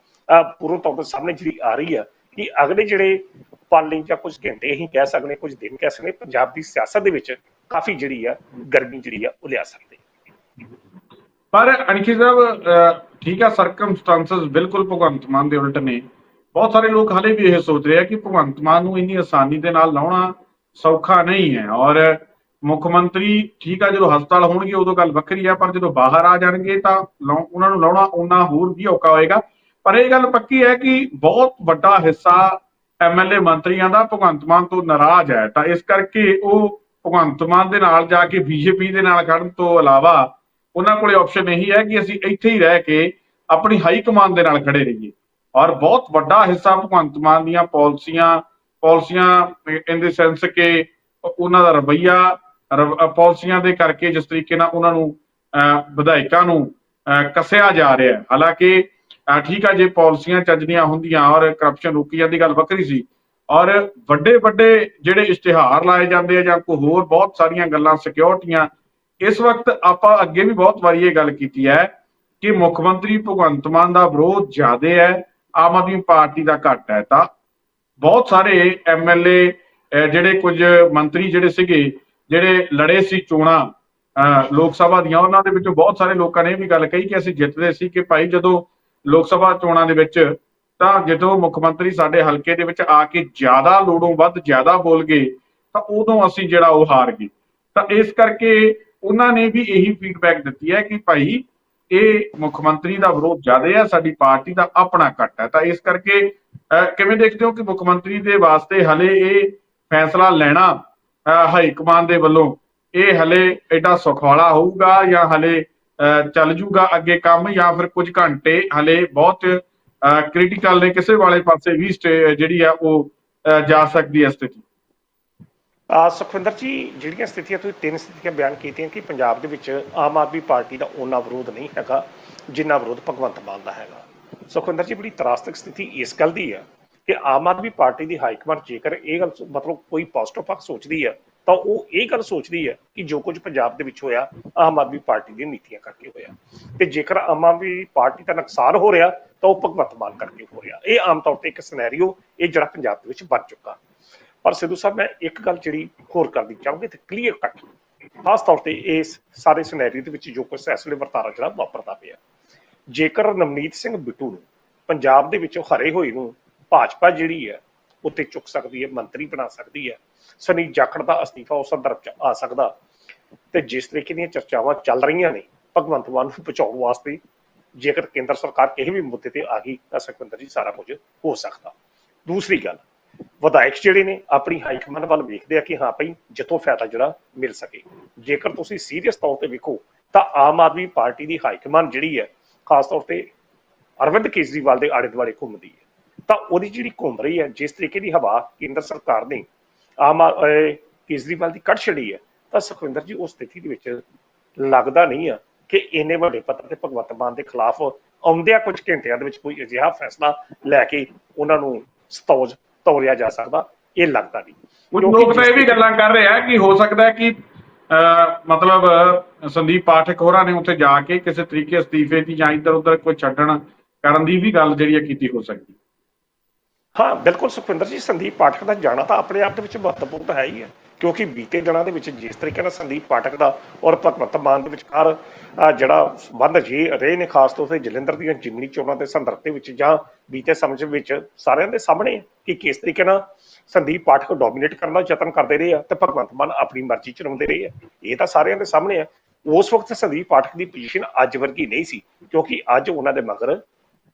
Speaker 2: ਪੂਰਨ ਤੌਰ ਤੇ ਸਾਹਮਣੇ ਜਿਹੜੀ ਆ ਰਹੀ ਆ ਕਿ ਅਗਲੇ ਜਿਹੜੇ ਪਲ ਜਾਂ ਕੁਝ ਘੰਟੇ ਹੀ ਕਹਿ ਸਕਦੇ ਕੁਝ ਦਿਨ ਕਹਿ ਸਕਦੇ ਪੰਜਾਬ ਦੀ ਸਿਆਸਤ ਦੇ ਵਿੱਚ ਕਾਫੀ ਜਿਹੜੀ ਆ ਗਰਮੀ ਜਿਹੜੀ ਆ ਉਹ ਲਿਆ ਸਕਦੇ।
Speaker 1: ਪਰ ਅਣਖੀ ਸਾਹਿਬ ਅਹ, ਠੀਕ ਆ ਸਰਕਮਸਟੈਂਸਸ ਬਿਲਕੁਲ ਭਗਵੰਤ ਮਾਨ ਦੇ ਉਲਟ ਨੇ। ਬਹੁਤ ਸਾਰੇ ਲੋਕ ਹਾਲੇ ਵੀ ਇਹ ਸੋਚ ਰਹੇ ਆ ਕਿ ਭਗਵੰਤ ਮਾਨ ਨੂੰ ਇੰਨੀ ਆਸਾਨੀ ਦੇ ਨਾਲ ਲਾਉਣਾ ਸੌਖਾ ਨਹੀਂ ਹੈ। ਔਰ ਮੁੱਖ ਮੰਤਰੀ ਠੀਕ ਆ ਜਦੋਂ ਹਸਪਤਾਲ ਹੋਣਗੇ ਉਦੋਂ ਗੱਲ ਵੱਖਰੀ ਆ ਪਰ ਜਦੋਂ ਬਾਹਰ ਆ ਜਾਣਗੇ ਤਾਂ ਲਾਉ- ਉਹਨਾਂ ਨੂੰ ਲਾਉਣਾ ਉਹਨਾਂ ਹੋਰ ਵੀ ਔਖਾ ਹੋਏਗਾ। ਪਰ ਇਹ ਗੱਲ ਪੱਕੀ ਹੈ ਕਿ ਬਹੁਤ ਵੱਡਾ ਹਿੱਸਾ ਐਮਐਲਏ ਮੰਤਰੀਆਂ ਦਾ ਭਗਵੰਤ ਮਾਨ ਤੋਂ ਨਾਰਾਜ਼ ਹੈ। ਤਾਂ ਇਸ ਕਰਕੇ ਉਹ ਭਗਵੰਤ ਮਾਨ ਦੇ ਨਾਲ ਜਾ ਕੇ ਬੀਜੇਪੀ ਦੇ ਨਾਲ ਖੜਨ ਤੋਂ ਇਲਾਵਾ ਉਹਨਾਂ ਕੋਲੇ ਆਪਸ਼ਨ ਇਹੀ ਹੈ ਕਿ ਅਸੀਂ ਇੱਥੇ ਹੀ ਰਹਿ ਕੇ ਆਪਣੀ ਹਾਈ ਕਮਾਂਡ ਦੇ ਨਾਲ ਖੜੇ ਰਹੀਏ। ਔਰ ਬਹੁਤ ਵੱਡਾ ਹਿੱਸਾ ਭਗਵੰਤ ਮਾਨ ਦੀਆਂ ਪਾਲਿਸੀਆਂ ਪਾਲਿਸੀਆਂ ਇਨ ਦੇ ਸੈਂਸ ਕਿ ਉਹਨਾਂ ਦਾ ਰਵਈਆ ਪਾਲਿਸੀਆਂ ਦੇ ਕਰਕੇ ਜਿਸ ਤਰੀਕੇ ਨਾਲ ਉਹਨਾਂ ਨੂੰ ਅ, ਵਿਧਾਇਕਾਂ ਨੂੰ ਅ, ਕੱਸਿਆ ਜਾ ਰਿਹਾ ਹੈ। ਹਾਲਾਂਕਿ ਠੀਕ ਆ ਜੇ ਪਾਲਿਸੀਆਂ ਚੱਜਦੀਆਂ ਹੁੰਦੀਆਂ ਔਰ ਕਰਪਸ਼ਨ ਰੋਕੀ ਜਾਂਦੀ ਗੱਲ ਵੱਖਰੀ ਸੀ। ਔਰ ਵੱਡੇ ਵੱਡੇ ਜਿਹੜੇ ਇਸ਼ਤਿਹਾਰ ਲਾਏ ਜਾਂਦੇ ਆ ਜਾਂ ਕੋਈ ਹੋਰ ਬਹੁਤ ਸਾਰੀਆਂ ਗੱਲਾਂ ਸਿਕਿਉਰਟੀਆਂ ਇਸ ਵਕਤ ਆਪਾਂ ਅੱਗੇ ਵੀ ਬਹੁਤ ਵਾਰੀ ਇਹ ਗੱਲ ਕੀਤੀ ਹੈ ਕਿ ਮੁੱਖ ਮੰਤਰੀ ਭਗਵੰਤ ਮਾਨ ਦਾ ਵਿਰੋਧ ਜ਼ਿਆਦਾ ਹੈ ਆਮ ਆਦਮੀ ਪਾਰਟੀ ਦਾ ਘੱਟ ਹੈ। ਤਾਂ ਬਹੁਤ ਸਾਰੇ ਐਮਐਲਏ ਜਿਹੜੇ ਕੁਝ ਮੰਤਰੀ ਜਿਹੜੇ ਸੀਗੇ ਜਿਹੜੇ ਲੜੇ ਸੀ ਚੋਣਾਂ ਅਹ, ਲੋਕ ਸਭਾ ਦੀਆਂ ਉਹਨਾਂ ਦੇ ਵਿੱਚੋਂ ਬਹੁਤ ਸਾਰੇ ਲੋਕਾਂ ਨੇ ਇਹ ਵੀ ਗੱਲ ਕਹੀ ਕਿ ਅਸੀਂ ਜਿੱਤਦੇ ਸੀ ਕਿ ਭਾਈ ਜਦੋਂ ਲੋਕ ਸਭਾ ਚੋਣਾਂ ਦੇ ਵਿੱਚ ਤਾਂ ਜਦੋਂ ਮੁੱਖ ਮੰਤਰੀ ਸਾਡੇ ਹਲਕੇ ਦੇ ਵਿੱਚ ਆ ਕੇ ਜ਼ਿਆਦਾ ਲੋੜੋਂ ਵੱਧ ਜ਼ਿਆਦਾ ਬੋਲ ਗਏ ਤਾਂ ਉਦੋਂ ਅਸੀਂ ਜਿਹੜਾ ਉਹ ਹਾਰ ਗਏ। ਤਾਂ ਇਸ ਕਰਕੇ ਉਹਨਾਂ ਨੇ ਵੀ ਇਹੀ ਫੀਡਬੈਕ ਦਿੱਤੀ ਹੈ ਕਿ ਭਾਈ ਇਹ ਮੁੱਖ ਮੰਤਰੀ ਦਾ ਵਿਰੋਧ ਜ਼ਿਆਦਾ ਹੈ ਸਾਡੀ ਪਾਰਟੀ ਦਾ ਆਪਣਾ ਘੱਟ ਹੈ। ਤਾਂ ਇਸ ਕਰਕੇ ਕਿਵੇਂ ਦੇਖਦੇ ਹੋ ਕਿ ਮੁੱਖ ਮੰਤਰੀ ਦੇ ਵਾਸਤੇ ਹਲੇ ਇਹ ਫੈਸਲਾ ਲੈਣਾ ਹਾਈ ਕਮਾਨ ਦੇ ਵੱਲੋਂ ਇਹ ਹਲੇ ਐਡਾ ਸੁਖਵਾਲਾ ਹੋਊਗਾ ਜਾਂ ਹਲੇ ਅਹ, ਚੱਲ ਜੂਗਾ ਅੱਗੇ ਕੰਮ ਜਾਂ ਫਿਰ ਕੁਝ ਘੰਟੇ ਹਲੇ ਬਹੁਤ ਕ੍ਰਿਟੀਕਲ ਨੇ ਕਿਸੇ ਵਾਲੇ ਪਾਸੇ ਵੀ ਸਟੇ- ਜਿਹੜੀ ਆ ਉਹ ਜਾ ਸਕਦੀ ਹੈ ਸਥਿਤੀ?
Speaker 2: ਸੁਖਵਿੰਦਰ ਜੀ, ਜਿਹੜੀਆਂ ਸਥਿਤੀਆਂ ਤੁਸੀਂ ਤਿੰਨ ਸਥਿਤੀਆਂ ਬਿਆਨ ਕੀਤੀਆਂ ਕਿ ਪੰਜਾਬ ਦੇ ਵਿੱਚ ਆਮ ਆਦਮੀ ਪਾਰਟੀ ਦਾ ਉਹਨਾਂ ਵਿਰੋਧ ਨਹੀਂ ਹੈਗਾ, ਜਿੰਨਾ ਵਿਰੋਧ ਭਗਵੰਤ ਮਾਨ ਦਾ ਹੈਗਾ। ਸੁਖਵਿੰਦਰ ਜੀ, ਬੜੀ ਤਰਾਸਤਕ ਸਥਿਤੀ ਇਸ ਗੱਲ ਦੀ ਹੈ ਕਿ ਆਮ ਆਦਮੀ ਪਾਰਟੀ ਦੀ ਹਾਈਕਮਾਂਡ ਜੇਕਰ ਇਹ ਗੱਲ ਮਤਲਬ ਕੋਈ ਪੋਜ਼ਿਟਿਵ ਪੱਖ ਸੋਚਦੀ ਹੈ, ਤਾਂ ਉਹ ਇਹ ਗੱਲ ਸੋਚਦੀ ਹੈ ਕਿ ਜੋ ਕੁਝ ਪੰਜਾਬ ਦੇ ਵਿੱਚ ਹੋਇਆ, ਆਮ ਆਦਮੀ ਪਾਰਟੀ ਦੀਆਂ ਨੀਤੀਆਂ ਕਰਕੇ ਹੋਇਆ। ਤੇ ਜੇਕਰ ਆਮ ਆਦਮੀ ਪਾਰਟੀ ਦਾ ਨੁਕਸਾਨ ਹੋ ਰਿਹਾ, ਤਾਂ ਉਹ ਭਗਵੰਤ ਮਾਨ ਕਰਕੇ ਹੋ ਰਿਹਾ। ਇਹ ਆਮ ਤੌਰ ਤੇ ਇੱਕ ਸਿਨੈਰੀਓ ਇਹ ਜਿਹੜਾ ਪੰਜਾਬ ਦੇ ਵਿੱਚ ਬਣ ਚੁੱਕਾ। ਪਰ ਸਿੱਧੂ ਸਾਹਿਬ, ਮੈਂ ਇੱਕ ਗੱਲ ਜਿਹੜੀ ਹੋਰ ਕਰਨੀ ਚਾਹੂੰਗੀ ਤੇ ਕਲੀਅਰ ਕੱਟ ਖਾਸ ਤੌਰ ਤੇ ਇਸ ਸਾਰੇ ਸਿਨੈਰੀਓ ਦੇ ਵਿੱਚ ਜੋ ਕੁਝ ਇਸ ਵੇਲੇ ਵਰਤਾਰਾ ਜਿਹੜਾ ਵਾਪਰਦਾ ਪਿਆ। ਜੇਕਰ ਨਵਨੀਤ ਸਿੰਘ ਬਿੱਟੂ ਨੂੰ ਪੰਜਾਬ ਦੇ ਵਿੱਚੋਂ ਹਰੇ ਹੋਏ ਨੂੰ ਭਾਜਪਾ ਜਿਹੜੀ ਹੈ, ਉੱਤੇ ਚੁੱਕ ਸਕਦੀ ਹੈ, ਮੰਤਰੀ ਬਣਾ ਸਕਦੀ ਹੈ, ਸਨੀ ਜਾਖੜ ਦਾ ਅਸਤੀਫਾ ਉਸ ਸੰਦਰਭ ਚ ਆ ਸਕਦਾ ਤੇ ਜਿਸ ਤਰੀਕੇ ਦੀਆਂ ਚਰਚਾਵਾਂ ਚੱਲ ਰਹੀਆਂ ਨੇ ਭਗਵੰਤ ਮਾਨ ਨੂੰ ਬਚਾਉਣ ਵਾਸਤੇ, ਜੇਕਰ ਕੇਂਦਰ ਸਰਕਾਰ ਕਿਸੇ ਵੀ ਮੁੱਦੇ ਤੇ ਆ ਗਈ ਤਾਂ ਸੁਖਵਿੰਦਰ ਜੀ, ਸਾਰਾ ਕੁਝ ਹੋ ਸਕਦਾ। ਦੂਸਰੀ ਗੱਲ ਵਿਧਾਇਕ ਜਿਹੜੇ ਨੇ ਆਪਣੀ ਹਾਈਕਮਾਂਡ ਵੱਲ ਵੇਖਦੇ ਆ ਕਿ ਹਾਂ ਭਈ, ਜਿੱਥੋਂ ਫਾਇਦਾ ਜਿਹੜਾ ਮਿਲ ਸਕੇ। ਜੇਕਰ ਤੁਸੀਂ ਸੀਰੀਅਸ ਤੌਰ ਤੇ ਵੇਖੋ, ਤਾਂ ਆਮ ਆਦਮੀ ਪਾਰਟੀ ਦੀ ਹਾਈਕਮਾਂਡ ਜਿਹੜੀ ਹੈ, ਖਾਸ ਤੌਰ ਤੇ ਅਰਵਿੰਦ ਕੇਜਰੀਵਾਲ ਦੇ ਆਲੇ ਦੁਆਲੇ ਘੁੰਮਦੀ ਹੈ। ਤਾਂ ਉਹਦੀ ਜਿਹੜੀ ਘੁੰਮ ਰਹੀ ਹੈ, ਜਿਸ ਤਰੀਕੇ ਦੀ ਹਵਾ ਕੇਂਦਰ ਸਰਕਾਰ ਨੇ ਆਮ ਕੇਜਰੀਵਾਲ ਦੀ ਕੱਢ ਛੜੀ ਹੈ, ਤਾਂ ਸੁਖਵਿੰਦਰ ਜੀ ਉਸ ਸਥਿਤੀ ਦੇ ਵਿੱਚ ਲੱਗਦਾ ਨਹੀਂ ਆ ਕਿ ਇੰਨੇ ਵੱਡੇ ਪੱਧਰ ਤੇ ਭਗਵੰਤ ਮਾਨ ਦੇ ਖਿਲਾਫ ਆਉਂਦਿਆਂ ਕੁਝ ਘੰਟਿਆਂ ਦੇ ਵਿੱਚ ਕੋਈ ਅਜਿਹਾ ਫੈਸਲਾ ਲੈ ਕੇ ਉਹਨਾਂ ਨੂੰ ਸਤੌਜ ਤੋੜਿਆ ਜਾ ਸਕਦਾ ਇਹ ਲੱਗਦਾ ਨਹੀਂ।
Speaker 1: ਕੁਝ ਲੋਕ ਤਾਂ ਇਹ ਵੀ ਗੱਲਾਂ ਕਰ ਰਹੇ ਆ ਕਿ ਹੋ ਸਕਦਾ ਹੈ ਕਿ ਮਤਲਬ ਸੰਦੀਪ ਪਾਠਕ ਹੋਰਾਂ ਨੇ ਉੱਥੇ ਜਾ ਕੇ ਕਿਸੇ ਤਰੀਕੇ ਅਸਤੀਫੇ ਦੀ ਜਾਂ ਇੱਧਰ ਉੱਧਰ ਕੋਈ ਛੱਡਣ ਕਰਨ ਦੀ ਵੀ ਗੱਲ ਜਿਹੜੀ ਹੈ ਕੀਤੀ ਹੋ ਸਕਦੀ।
Speaker 2: ਹਾਂ ਬਿਲਕੁਲ ਸੁਖਵਿੰਦਰ ਜੀ ਸੰਦੀਪ ਪਾਠਕ ਦਾ ਜਾਣਾ ਤਾਂ ਆਪਣੇ ਆਪ ਦੇ ਵਿੱਚ ਮਹੱਤਵਪੂਰਨ ਹੈ ਹੀ ਹੈ। ਕਿਉਂਕਿ ਬੀਤੇ ਦਿਨਾਂ ਦੇ ਵਿੱਚ ਜਿਸ ਤਰੀਕੇ ਨਾਲ ਸੰਦੀਪ ਪਾਠਕ ਦਾ ਔਰ ਭਗਵੰਤ ਮਾਨ ਦੇ ਵਿਚਕਾਰ ਜਿਹੜਾ ਸੰਬੰਧ ਜੀ ਰਹੇ ਨੇ, ਖਾਸ ਤੌਰ ਤੇ ਜਲੰਧਰ ਦੀਆਂ ਜਿਮਨੀ ਚੋਣਾਂ ਦੇ ਸੰਦਰਭ ਦੇ ਵਿੱਚ ਜਾਂ ਬੀਤੇ ਸਮੇਂ ਵਿੱਚ ਸਾਰਿਆਂ ਦੇ ਸਾਹਮਣੇ ਕਿ ਕਿਸ ਤਰੀਕੇ ਨਾਲ ਸੰਦੀਪ ਪਾਠਕ ਡੋਮੀਨੇਟ ਕਰਨ ਦਾ ਯਤਨ ਕਰਦੇ ਰਹੇ ਆ ਤੇ ਭਗਵੰਤ ਮਾਨ ਆਪਣੀ ਮਰਜ਼ੀ ਚਲਾਉਂਦੇ ਰਹੇ ਆ। ਇਹ ਤਾਂ ਸਾਰਿਆਂ ਦੇ ਸਾਹਮਣੇ ਆ। ਉਸ ਵਕਤ ਸੰਦੀਪ ਪਾਠਕ ਦੀ ਪੋਜੀਸ਼ਨ ਅੱਜ ਵਰਗੀ ਨਹੀਂ ਸੀ, ਕਿਉਂਕਿ ਅੱਜ ਉਹਨਾਂ ਦੇ ਮਗਰ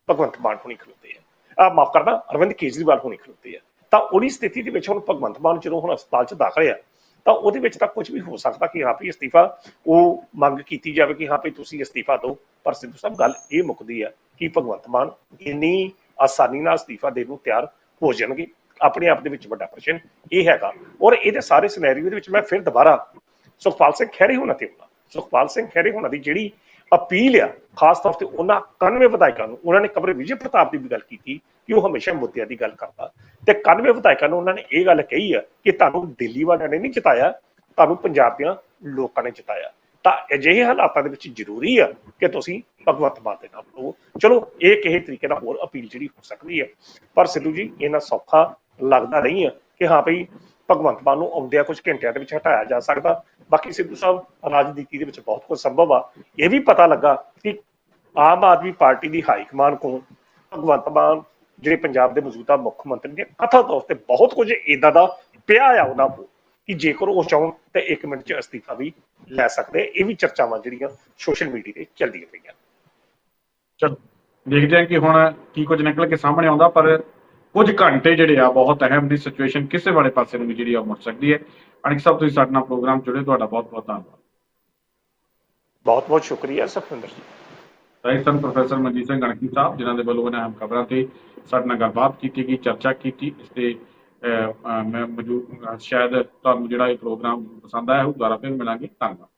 Speaker 2: ਭਗਵੰਤ ਮਾਨ ਹੁਣੀ ਖਲੋਤੇ ਆ। ਆ ਮਾਫ ਕਰਨਾ, ਅਰਵਿੰਦ ਕੇਜਰੀਵਾਲ ਹੁਣੀ ਖਲੋਤੇ ਆ। ਤਾਂ ਉਹਦੀ ਸਥਿਤੀ ਦੇ ਵਿੱਚ ਹੁਣ ਭਗਵੰਤ ਮਾਨ ਜਦੋਂ ਹੁਣ ਹਸਪਤਾਲ 'ਚ ਦਾਖਲ ਆ, ਤਾਂ ਉਹਦੇ ਵਿੱਚ ਤਾਂ ਕੁਝ ਵੀ ਹੋ ਸਕਦਾ ਕਿ ਹਾਂ ਵੀ ਅਸਤੀਫਾ ਉਹ ਮੰਗ ਕੀਤੀ ਜਾਵੇ ਕਿ ਹਾਂ ਵੀ ਤੁਸੀਂ ਅਸਤੀਫਾ ਦਿਓ। ਪਰ ਸਿੱਧੂ ਸਾਹਿਬ, ਗੱਲ ਇਹ ਮੁੱਕਦੀ ਆ ਕਿ ਭਗਵੰਤ ਮਾਨ ਇੰਨੀ ਆਸਾਨੀ ਨਾਲ ਅਸਤੀਫਾ ਦੇਣ ਨੂੰ ਤਿਆਰ ਹੋ ਜਾਣਗੇ। ਆਪਣੇ ਆਪ ਦੇ ਵਿੱਚ ਵੱਡਾ ਪ੍ਰਸ਼ਨ ਇਹ ਹੈਗਾ। ਔਰ ਇਹਦੇ ਸਾਰੇ ਸਿਨੈਰੀਓ ਦੇ ਵਿੱਚ ਮੈਂ ਫਿਰ ਦੁਬਾਰਾ ਸੁਖਪਾਲ ਸਿੰਘ ਖਹਿਰੇ ਹੋਣਾ ਤੇ ਆਉਣਾ ਸੁਖਪਾਲ ਸਿੰਘ ਖਹਿਰੇ ਹੋਣਾ ਦੀ ਜਿਹੜੀ ਅਪੀਲ ਆ, ਖਾਸ ਤੌਰ ਤੇ ਉਹਨਾਂ 91 ਵਿਧਾਇਕਾਂ ਨੂੰ, ਉਹਨਾਂ ਨੇ ਕਮਰੇ ਵਿਜੇ ਪ੍ਰਤਾਪ ਦੀ ਵੀ ਗੱਲ ਕੀਤੀ ਕਿ ਉਹ ਹਮੇਸ਼ਾ ਮੁੱਦਿਆਂ ਦੀ ਗੱਲ ਕਰਦਾ। ਤੇ 91 ਵਿਧਾਇਕਾਂ ਨੂੰ ਉਹਨਾਂ ਨੇ ਇਹ ਗੱਲ ਕਹੀ ਆ ਕਿ ਤੁਹਾਨੂੰ ਦਿੱਲੀ ਵਾਲਿਆਂ ਨੇ ਨਹੀਂ ਜਿਤਾਇਆ, ਤੁਹਾਨੂੰ ਪੰਜਾਬ ਦੀਆਂ ਲੋਕਾਂ ਨੇ ਜਿਤਾਇਆ। ਤਾਂ ਅਜਿਹੇ ਹਾਲਾਤਾਂ ਦੇ ਵਿੱਚ ਜ਼ਰੂਰੀ ਆ ਕਿ ਤੁਸੀਂ ਭਗਵੰਤ ਮਾਨ ਦੇ ਨਾਲ ਰਹੋ। ਚਲੋ, ਇਹ ਕਿਸੇ ਤਰੀਕੇ ਨਾਲ ਹੋਰ ਅਪੀਲ ਜਿਹੜੀ ਹੋ ਸਕਦੀ ਹੈ ਪਰ ਸਿੱਧੂ ਜੀ ਇਹਨਾਂ ਸੌਖਾ ਲੱਗਦਾ ਨਹੀਂ ਆ ਕਿ ਹਾਂ ਭਈ ਭਗਵੰਤ ਮਾਨ ਨੂੰ ਆਉਂਦਿਆਂ ਕੁਝ ਘੰਟਿਆਂ ਦੇ ਵਿੱਚ ਹਟਾਇਆ ਜਾ ਸਕਦਾ। ਬਾਕੀ ਸਿੱਧੂ ਸਾਹਿਬ, ਰਾਜਨੀਤੀ ਦੇ ਵਿੱਚ ਬਹੁਤ ਕੁਝ ਸੰਭਵ ਆ। ਇਹ ਵੀ ਪਤਾ ਲੱਗਾ ਕਿ ਆਮ ਆਦਮੀ ਪਾਰਟੀ ਦੀ ਹਾਈ ਕਮਾਨ ਕੋਲ ਭਗਵੰਤ ਮਾਨ ਜਿਹੜੇ ਪੰਜਾਬ ਦੇ ਮੌਜੂਦਾ ਮੁੱਖ ਮੰਤਰੀ ਨੇ ਕਥਾ ਤੌਰ ਤੇ ਬਹੁਤ ਕੁਝ ਇਦਾਂ ਦਾ ਪਿਆ ਆ ਉਹਨਾਂ ਕੋਲ ਕਿ ਜੇਕਰ ਉਹ ਚਾਹਣ ਤੇ 1 ਮਿੰਟ ਚ ਅਸਤੀਫਾ ਵੀ ਲੈ ਸਕਦੇ ਇਹ ਵੀ ਚਰਚਾਵਾਂ ਜਿਹੜੀਆਂ ਸੋਸ਼ਲ ਮੀਡੀਆ ਤੇ ਚੱਲਦੀਆਂ ਪਈਆਂ।
Speaker 1: ਚਲੋ ਦੇਖਦੇ ਹਾਂ ਕਿ ਹੁਣ ਕੀ ਕੁਝ ਨਿਕਲ ਕੇ ਸਾਹਮਣੇ ਆਉਂਦਾ ਪਰ ਕੁਝ ਘੰਟੇ ਜਿਹੜੇ ਆ ਬਹੁਤ ਅਹਿਮ ਦੀ ਸਿਚੁਏਸ਼ਨ ਕਿਸੇ ਵਾਲੇ ਪਾਸੇ ਨੂੰ ਵੀ ਜਿਹੜੀ ਆ ਮੁੜ ਸਕਦੀ ਹੈ। ਅਣਖ ਸਾਹਿਬ ਤੁਸੀਂ ਸਾਡੇ ਨਾਲ ਪ੍ਰੋਗਰਾਮ ਜੁੜੇ ਤੁਹਾਡਾ ਬਹੁਤ ਬਹੁਤ ਧੰਨਵਾਦ।
Speaker 2: ਬਹੁਤ ਬਹੁਤ ਸ਼ੁਕਰੀਆ ਸੁਖਵਿੰਦਰ ਜੀ।
Speaker 1: ਰਾਈਟ ਸਨ ਪ੍ਰੋਫੈਸਰ ਮਨਜੀਤ ਸਿੰਘ ਗਣਕੀ ਸਾਹਿਬ ਜਿਨ੍ਹਾਂ ਦੇ ਵੱਲੋਂ ਇਹਨਾਂ ਅਹਿਮ ਖਬਰਾਂ ਤੇ ਸਾਡੇ ਨਾਲ ਗੱਲਬਾਤ ਕੀਤੀ ਗਈ, ਚਰਚਾ ਕੀਤੀ, ਇਸ ਤੇ ਮੈਂ ਮੌਜੂਦ ਸ਼ਾਇਦ ਤੁਹਾਨੂੰ ਜਿਹੜਾ ਇਹ ਪ੍ਰੋਗਰਾਮ ਪਸੰਦ ਆਇਆ ਹੋਊ, ਦੁਬਾਰਾ ਫਿਰ ਮਿਲਾਂਗੇ। ਧੰਨਵਾਦ।